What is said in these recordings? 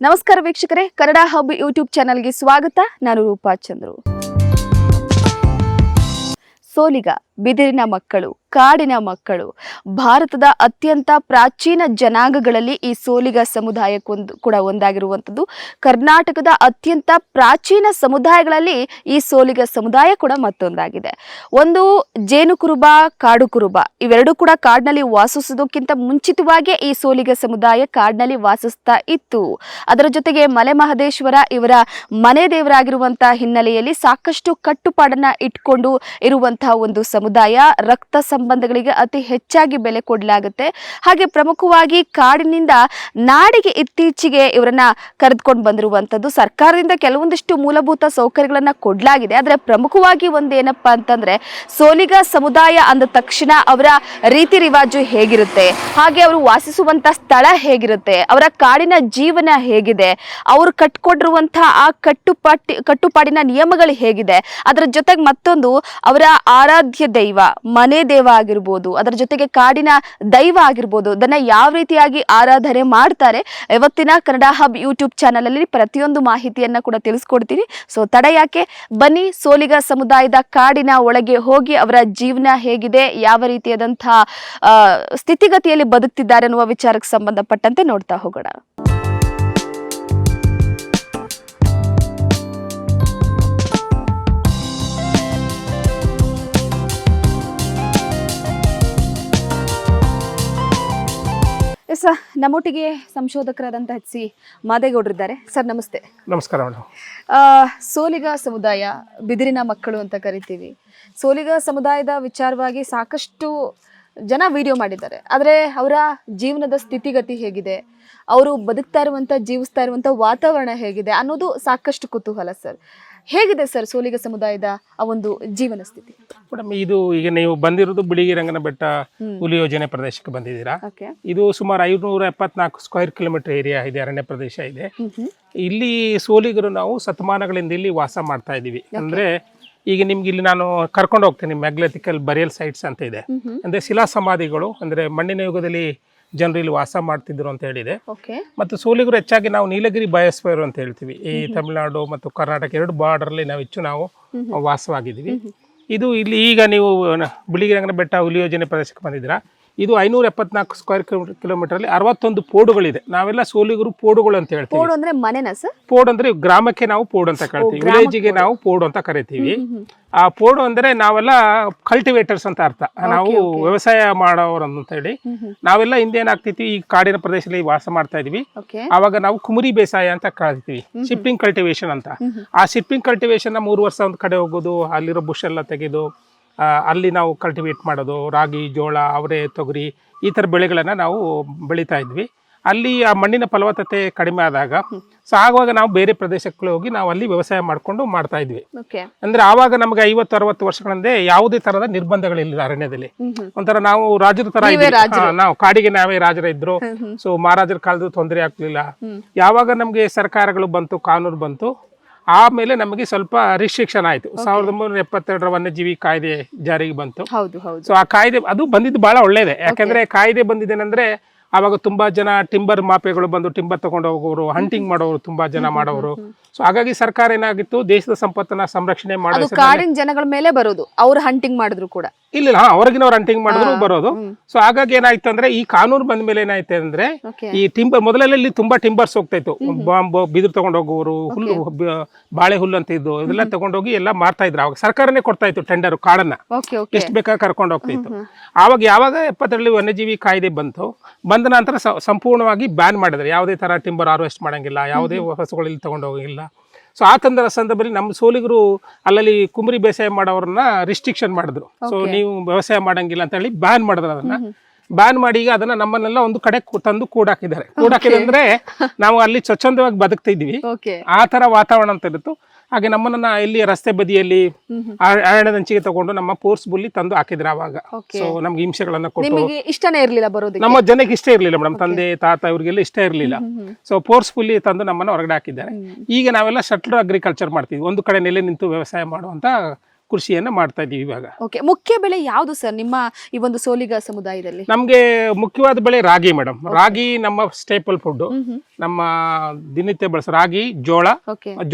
ನಮಸ್ಕಾರ ವೀಕ್ಷಕರೇ Kannada hub YouTube ಚಾನಲ್ಗೆ ಸ್ವಾಗತ. ನಾನು ರೂಪಾ ಚಂದ್ರು. ಸೋಲಿಗ ಬಿದಿರಿನ ಮಕ್ಕಳು, ಕಾಡಿನ ಮಕ್ಕಳು. ಭಾರತದ ಅತ್ಯಂತ ಪ್ರಾಚೀನ ಜನಾಂಗಗಳಲ್ಲಿ ಈ ಸೋಲಿಗ ಸಮುದಾಯಕ್ಕೊಂದು ಕೂಡ ಒಂದಾಗಿರುವಂಥದ್ದು. ಕರ್ನಾಟಕದ ಅತ್ಯಂತ ಪ್ರಾಚೀನ ಸಮುದಾಯಗಳಲ್ಲಿ ಈ ಸೋಲಿಗ ಸಮುದಾಯ ಕೂಡ ಮತ್ತೊಂದಾಗಿದೆ. ಒಂದು ಜೇನು ಕುರುಬ ಕಾಡು ಕುರುಬ ಇವೆರಡೂ ಕೂಡ ಕಾಡಿನಲ್ಲಿ ವಾಸಿಸೋದಕ್ಕಿಂತ ಮುಂಚಿತವಾಗಿಯೇ ಈ ಸೋಲಿಗ ಸಮುದಾಯ ಕಾಡಿನಲ್ಲಿ ವಾಸಿಸ್ತಾ ಇತ್ತು. ಅದರ ಜೊತೆಗೆ ಮಲೆ ಮಹದೇಶ್ವರ ಇವರ ಮನೆ ದೇವರಾಗಿರುವಂತಹ ಹಿನ್ನೆಲೆಯಲ್ಲಿ ಸಾಕಷ್ಟು ಕಟ್ಟುಪಾಡನ್ನ ಇಟ್ಕೊಂಡು ಇರುವಂತಹ ಒಂದು ರಕ್ತ ಸಂಬಂಧಗಳಿಗೆ ಅತಿ ಹೆಚ್ಚಾಗಿ ಬೆಲೆ ಕೊಡಲಾಗುತ್ತೆ. ಹಾಗೆ ಪ್ರಮುಖವಾಗಿ ಕಾಡಿನಿಂದ ನಾಡಿಗೆ ಇತ್ತೀಚೆಗೆ ಇವರನ್ನ ಕರೆದುಕೊಂಡು ಬಂದಿರುವಂತದ್ದು ಸರ್ಕಾರದಿಂದ ಕೆಲವೊಂದಿಷ್ಟು ಮೂಲಭೂತ ಸೌಕರ್ಯಗಳನ್ನ ಕೊಡಲಾಗಿದೆ. ಆದರೆ ಪ್ರಮುಖವಾಗಿ ಒಂದೇನಪ್ಪ ಅಂತಂದ್ರೆ ಸೋಲಿಗ ಸಮುದಾಯ ಅಂದ ತಕ್ಷಣ ಅವರ ರೀತಿ ರಿವಾಜು ಹೇಗಿರುತ್ತೆ? ಹಾಗೆ ಅವರು ವಾಸಿಸುವಂತ ಸ್ಥಳ ಹೇಗಿರುತ್ತೆ? ಅವರ ಕಾಡಿನ ಜೀವನ ಹೇಗಿದೆ? ಅವರು ಕಟ್ಕೊಂಡಿರುವಂತಹ ಆ ಕಟ್ಟುಪಾಟಿ, ಕಟ್ಟುಪಾಡಿನ ನಿಯಮಗಳು ಹೇಗಿದೆ? ಅದರ ಜೊತೆಗೆ ಮತ್ತೊಂದು ಅವರ ಆರಾಧ್ಯ ದೈವ, ಮನೆ ದೇವ ಆಗಿರ್ಬೋದು, ಅದರ ಜೊತೆಗೆ ಕಾಡಿನ ದೈವ ಆಗಿರ್ಬೋದು ಅದನ್ನ ಯಾವ ರೀತಿಯಾಗಿ ಆರಾಧನೆ ಮಾಡ್ತಾರೆ ಇವತ್ತಿನ ಕನ್ನಡ ಹಬ್ ಯೂಟ್ಯೂಬ್ ಚಾನಲ್ ಅಲ್ಲಿ ಪ್ರತಿಯೊಂದು ಮಾಹಿತಿಯನ್ನ ಕೂಡ ತಿಳಿಸ್ಕೊಡ್ತೀನಿ. ಸೊ ತಡ ಯಾಕೆ? ಬನ್ನಿ, ಸೋಲಿಗ ಸಮುದಾಯದ ಕಾಡಿನ ಒಳಗೆ ಹೋಗಿ ಅವರ ಜೀವನ ಹೇಗಿದೆ, ಯಾವ ರೀತಿಯಾದಂತಹ ಸ್ಥಿತಿಗತಿಯಲ್ಲಿ ಬದುಕ್ತಿದ್ದಾರೆ ಅನ್ನುವ ವಿಚಾರಕ್ಕೆ ಸಂಬಂಧಪಟ್ಟಂತೆ ನೋಡ್ತಾ ಹೋಗೋಣ. ಎಸ್ ನಮ್ಮೊಟ್ಟಿಗೆ ಸಂಶೋಧಕರಾದಂಥ ಎಚ್ ಸಿ ಮಾದೇಗೌಡರಿದ್ದಾರೆ ಸರ್ ನಮಸ್ತೆ. ನಮಸ್ಕಾರ ಮೇಡಮ್. ಸೋಲಿಗ ಸಮುದಾಯ ಬಿದಿರಿನ ಮಕ್ಕಳು ಅಂತ ಕರಿತೀವಿ. ಸೋಲಿಗ ಸಮುದಾಯದ ವಿಚಾರವಾಗಿ ಸಾಕಷ್ಟು ಜನ ವಿಡಿಯೋ ಮಾಡಿದ್ದಾರೆ. ಆದರೆ ಅವರ ಜೀವನದ ಸ್ಥಿತಿಗತಿ ಹೇಗಿದೆ? ಅವರು ಬದುಕ್ತಾ ಇರುವಂಥ ಜೀವಿಸ್ತಾ ಇರುವಂಥ ವಾತಾವರಣ ಹೇಗಿದೆ ಅನ್ನೋದು ಸಾಕಷ್ಟು ಕುತೂಹಲ ಸರ್ ಹೇಗಿದೆ ಸರ್ ಸೋಲಿಗ ಸಮುದಾಯದ ಆ ಒಂದು ಜೀವನ ಸ್ಥಿತಿ? ಮೇಡಮ್ ಇದು ಈಗ ನೀವು ಬಂದಿರೋದು ಬಿಳಿಗಿ ರಂಗನ ಬೆಟ್ಟ ಹುಲಿ ಯೋಜನೆ ಪ್ರದೇಶಕ್ಕೆ ಬಂದಿದ್ದೀರಾ? ಇದು ಸುಮಾರು ಐನೂರ ಎಪ್ಪತ್ನಾಲ್ಕು ಸ್ಕ್ವೇರ್ ಕಿಲೋಮೀಟರ್ ಏರಿಯಾ ಇದೆ ಅರಣ್ಯ ಪ್ರದೇಶ ಇದೆ. ಇಲ್ಲಿ ಸೋಲಿಗರು ನಾವು ಶತಮಾನಗಳಿಂದ ಇಲ್ಲಿ ವಾಸ ಮಾಡ್ತಾ ಇದ್ದೀವಿ. ಅಂದ್ರೆ ಈಗ ನಿಮ್ಗೆ ಇಲ್ಲಿ ನಾನು ಕರ್ಕೊಂಡು ಹೋಗ್ತೀನಿ ಮ್ಯಾಗ್ಲೆಥಿಕಲ್ ಬರಿಯಲ್ ಸೈಟ್ಸ್ ಅಂತ ಇದೆ. ಅಂದ್ರೆ ಶಿಲಾ ಸಮಾಧಿಗಳು ಅಂದ್ರೆ ಮಣ್ಣಿನ ಯುಗದಲ್ಲಿ ಜನರು ಇಲ್ಲಿ ವಾಸ ಮಾಡ್ತಿದ್ರು ಅಂತ ಹೇಳಿದೆ. ಓಕೆ ಮತ್ತು ಸೋಲಿಗರು ಹೆಚ್ಚಾಗಿ ನಾವು ನೀಲಗಿರಿ ಬಯೋಸ್ಫಿಯರ್ ಅಂತ ಹೇಳ್ತೀವಿ. ಈ ತಮಿಳುನಾಡು ಮತ್ತು ಕರ್ನಾಟಕ ಎರಡು ಬಾರ್ಡರ್ಲಿ ನಾವು ಹೆಚ್ಚು ನಾವು ವಾಸವಾಗಿದ್ದೀವಿ. ಇದು ಇಲ್ಲಿ ಈಗ ನೀವು ಬಿಳಿಗಿರಿ ಬಿಳಿಗಿರಂಗನ ಬೆಟ್ಟ ಹುಲಿ ಯೋಜನೆ ಪ್ರದೇಶಕ್ಕೆ ಬಂದಿದ್ದೀರಾ? ಇದು ಐನೂರ ಎಪ್ಪತ್ನಾಲ್ಕು ಸ್ಕ್ವೇರ್ ಕಿಲೋಮೀಟರ್ ಅಲ್ಲಿ ಅರವತ್ತೊಂದು ಪೋಡುಗಳಿದೆ. ನಾವೆಲ್ಲ ಸೋಲಿಗರು ಪೋಡುಗಳು ಅಂತ ಹೇಳ್ತೀವಿ. ಪೋಡು ಅಂದ್ರೆ ಮನೆನಾ ಸರ್ ಪೋಡ್ ಅಂದ್ರೆ ಗ್ರಾಮಕ್ಕೆ ನಾವು ಪೋಡ್ ಅಂತ ಕರಿತೀವಿ. ವಿಲೇಜಿಗೆ ನಾವು ಪೋಡ್ ಅಂತ ಕರಿತೀವಿ. ಆ ಪೋಡು ಅಂದ್ರೆ ನಾವೆಲ್ಲ ಕಲ್ಟಿವೇಟರ್ಸ್ ಅಂತ ಅರ್ಥ. ನಾವು ವ್ಯವಸಾಯ ಮಾಡೋರು ಅಂತ ಹೇಳಿ. ನಾವೆಲ್ಲ ಹಿಂದೆ ಏನಾಗ್ತಿದ್ವಿ ಈ ಕಾಡಿನ ಪ್ರದೇಶದಲ್ಲಿ ವಾಸ ಮಾಡ್ತಾ ಇದೀವಿ. ಓಕೆ. ಆವಾಗ ನಾವು ಕುಮರಿ ಬೇಸಾಯ ಅಂತ ಕರಿತೀವಿ. ಶಿಪ್ಪಿಂಗ್ ಕಲ್ಟಿವೇಶನ್ ಅಂತ. ಆ ಶಿಪ್ಪಿಂಗ್ ಕಲ್ಟಿವೇಶನ್ ಮೂರು ವರ್ಷ ಒಂದ್ ಕಡೆ ಹೋಗೋದು ಅಲ್ಲಿರೋ ಬುಷ್ ಎಲ್ಲ ತೆಗೆದು ಅಲ್ಲಿ ನಾವು ಕಲ್ಟಿವೇಟ್ ಮಾಡೋದು ರಾಗಿ ಜೋಳ ಅವರೆ ತೊಗರಿ ಈ ಥರ ಬೆಳೆಗಳನ್ನು ನಾವು ಬೆಳೀತಾ ಇದ್ವಿ. ಅಲ್ಲಿ ಆ ಮಣ್ಣಿನ ಫಲವತ್ತತೆ ಕಡಿಮೆ ಆದಾಗ ಸೊ ಆಗುವಾಗ ನಾವು ಬೇರೆ ಪ್ರದೇಶಕ್ಕೆ ಹೋಗಿ ನಾವು ಅಲ್ಲಿ ವ್ಯವಸಾಯ ಮಾಡ್ಕೊಂಡು ಮಾಡ್ತಾ ಇದ್ವಿ. ಅಂದ್ರೆ ಆವಾಗ ನಮಗೆ ಐವತ್ತು ಅರವತ್ತು ವರ್ಷಗಳಿಂದ ಯಾವುದೇ ತರದ ನಿರ್ಬಂಧಗಳಿಲ್ಲ ಅರಣ್ಯದಲ್ಲಿ. ಒಂಥರ ನಾವು ರಾಜರ ತರ ನಾವು ಕಾಡಿಗೆ ನಾವೇ ರಾಜರ ಇದ್ರು. ಸೊ ಮಹಾರಾಜರ ಕಾಲದ ತೊಂದರೆ ಆಗ್ಲಿಲ್ಲ. ಯಾವಾಗ ನಮ್ಗೆ ಸರ್ಕಾರಗಳು ಬಂತು ಕಾನೂನು ಬಂತು ಆಮೇಲೆ ನಮಗೆ ಸ್ವಲ್ಪ ರಿಸ್ಟ್ರಿಕ್ಷನ್ ಆಯ್ತು. ಸಾವಿರದ ಒಂಬೈನೂರ ಎಪ್ಪತ್ತೆರಡರ ವನ್ಯಜೀವಿ ಕಾಯ್ದೆ ಜಾರಿಗೆ ಬಂತು. ಹೌದು ಹೌದು. ಸೊ ಆ ಕಾಯ್ದೆ ಅದು ಬಂದಿದ್ದು ಬಹಳ ಒಳ್ಳೇದೆ. ಯಾಕಂದ್ರೆ ಕಾಯ್ದೆ ಬಂದಿದ್ದೇನೆಂದ್ರೆ ಆವಾಗ ತುಂಬಾ ಜನ ಟಿಂಬರ್ ಮಾಪೆಗಳು ಬಂದು ಟಿಂಬರ್ ತಗೊಂಡು ಹೋಗೋರು ಹಂಟಿಂಗ್ ಮಾಡೋರು ತುಂಬಾ ಜನ ಮಾಡೋರು. ಸೊ ಹಾಗಾಗಿ ಸರ್ಕಾರ ಏನಾಗಿತ್ತು? ದೇಶದ ಸಂಪತ್ತನ್ನ ಸಂರಕ್ಷಣೆ ಮಾಡೋದು ಕಾಡಿನ ಜನಗಳ ಮೇಲೆ ಬರೋದು. ಅವ್ರು ಹಂಟಿಂಗ್ ಮಾಡಿದ್ರು ಕೂಡ. ಇಲ್ಲ ಹೊರಗಿನವ್ರು ಹಂಟಿಂಗ್ ಮಾಡಿದ್ರು ಬರೋದು. ಸೊ ಹಾಗಾಗಿ ಏನಾಯ್ತು ಅಂದ್ರೆ ಈ ಕಾನೂನು ಬಂದ ಮೇಲೆ ಏನಾಯ್ತು ಅಂದ್ರೆ ಈ ಟಿಂಬರ್ ಮೊದಲೆಲ್ಲ ಇಲ್ಲಿ ತುಂಬಾ ಟಿಂಬರ್ಸ್ ಹೋಗ್ತಾ ಇತ್ತು ಬಾಂಬ್ ಬಿದಿರು ತಗೊಂಡು ಹೋಗೋರು ಹುಲ್ಲು ಬಾಳೆ ಹುಲ್ಲು ಅಂತ ಇದ್ದು ಇದೆಲ್ಲ ತಗೊಂಡೋಗಿ ಎಲ್ಲ ಮಾರ್ತಾ ಇದ್ರು ಅವಾಗ ಸರ್ಕಾರನೇ ಕೊಡ್ತಾ ಇತ್ತು ಟೆಂಡರ್ ಕಾಡನ್ನ ಎಷ್ಟು ಬೇಕಾದ್ರೆ ಕರ್ಕೊಂಡು ಹೋಗ್ತಾಯಿತ್ತು. ಆವಾಗ ಯಾವಾಗ ಎಪ್ಪತ್ತರಲ್ಲಿ ವನ್ಯಜೀವಿ ಕಾಯ್ದೆ ಬಂತು ಬಂದ ನಂತರ ಸಂಪೂರ್ಣವಾಗಿ ಬ್ಯಾನ್ ಮಾಡಿದ್ರು. ಯಾವುದೇ ತರ ಟಿಂಬರ್ ಹಾರ್ವೆಸ್ಟ್ ಮಾಡಂಗಿಲ್ಲ ಯಾವುದೇ ಹಸುಗಳು ಇಲ್ಲಿ ತಗೊಂಡು ಹೋಗಂಗಿಲ್ಲ ಸೊ ಆ ತಂದರ ಸಂದರ್ಭದಲ್ಲಿ ನಮ್ಮ ಸೋಲಿಗರು ಅಲ್ಲಲ್ಲಿ ಕುಮರಿ ಬೇಸಾಯ ಮಾಡೋರನ್ನ ರಿಸ್ಟ್ರಿಕ್ಷನ್ ಮಾಡಿದ್ರು. ಸೊ ನೀವು ವ್ಯವಸಾಯ ಮಾಡಂಗಿಲ್ಲ ಅಂತ ಹೇಳಿ ಬ್ಯಾನ್ ಮಾಡಿದ್ರು ಅದನ್ನ. ಬ್ಯಾನ್ ಮಾಡಿ ಈಗ ಅದನ್ನ ನಮ್ಮನ್ನೆಲ್ಲ ಒಂದು ಕಡೆ ತಂದು ಕೂಡಾಕಿದ್ದಾರೆ. ಕೂಡಾಕಿದೆ ಅಂದ್ರೆ ನಾವು ಅಲ್ಲಿ ಸ್ವಚ್ಛಂದವಾಗಿ ಬದುಕ್ತಾ ಇದ್ವಿ ಆ ತರ ವಾತಾವರಣ ಅಂತ ಇರುತ್ತು. ಹಾಗೆ ನಮ್ಮನ್ನ ಇಲ್ಲಿ ರಸ್ತೆ ಬದಿಯಲ್ಲಿ ಅರಣ್ಯದಂಚಿಗೆ ತಗೊಂಡು ನಮ್ಮ ಫೋರ್ಸ್ ಬುಲ್ಲಿ ತಂದು ಹಾಕಿದ್ರು ಅವಾಗ Okay. ಸೊ ನಮ್ಗೆ ಹಿಂಸೆಗಳನ್ನ ಕೊಟ್ಟು ನಿಮಗೆ ಇಷ್ಟನೇ ಇರ್ಲಿಲ್ಲ ಬರೋದಕ್ಕೆ? ನಮ್ಮ ಜನಕ್ಕೆ ಇಷ್ಟ ಇರಲಿಲ್ಲ ಮೇಡಮ್. ತಂದೆ ತಾತ ಇವರಿಗೆಲ್ಲ ಇಷ್ಟ ಇರಲಿಲ್ಲ. ಸೊ ಫೋರ್ಸ್ಫುಲ್ಲಿ ತಂದು ನಮ್ಮನ್ನ ಹೊರಗಡೆ ಹಾಕಿದ್ದಾರೆ. ಈಗ ನಾವೆಲ್ಲ ಶಟ್ಲ್ ಅಗ್ರಿಕಲ್ಚರ್ ಮಾಡ್ತೀವಿ ಒಂದು ಕಡೆ ನೆಲೆ ನಿಂತು ವ್ಯವಸಾಯ ಮಾಡುವಂತ ಕೃಷಿಯನ್ನ ಮಾಡ್ತಾ ಇದೀವಿ ಇವಾಗ. ಓಕೆ ಮುಖ್ಯ ಬೆಳೆ ಯಾವುದು ಸರ್ ನಿಮ್ಮ ಈ ಒಂದು ಸೋಲಿಗ ಸಮುದಾಯದಲ್ಲಿ? ನಮ್ಗೆ ಮುಖ್ಯವಾದ ಬೆಳೆ ರಾಗಿ ಮೇಡಮ್ ರಾಗಿ ನಮ್ಮ ಸ್ಟೇಪಲ್ ಫುಡ್ ನಮ್ಮ ದಿನನಿತ್ಯ ಬಳಸೋ ರಾಗಿ ಜೋಳ.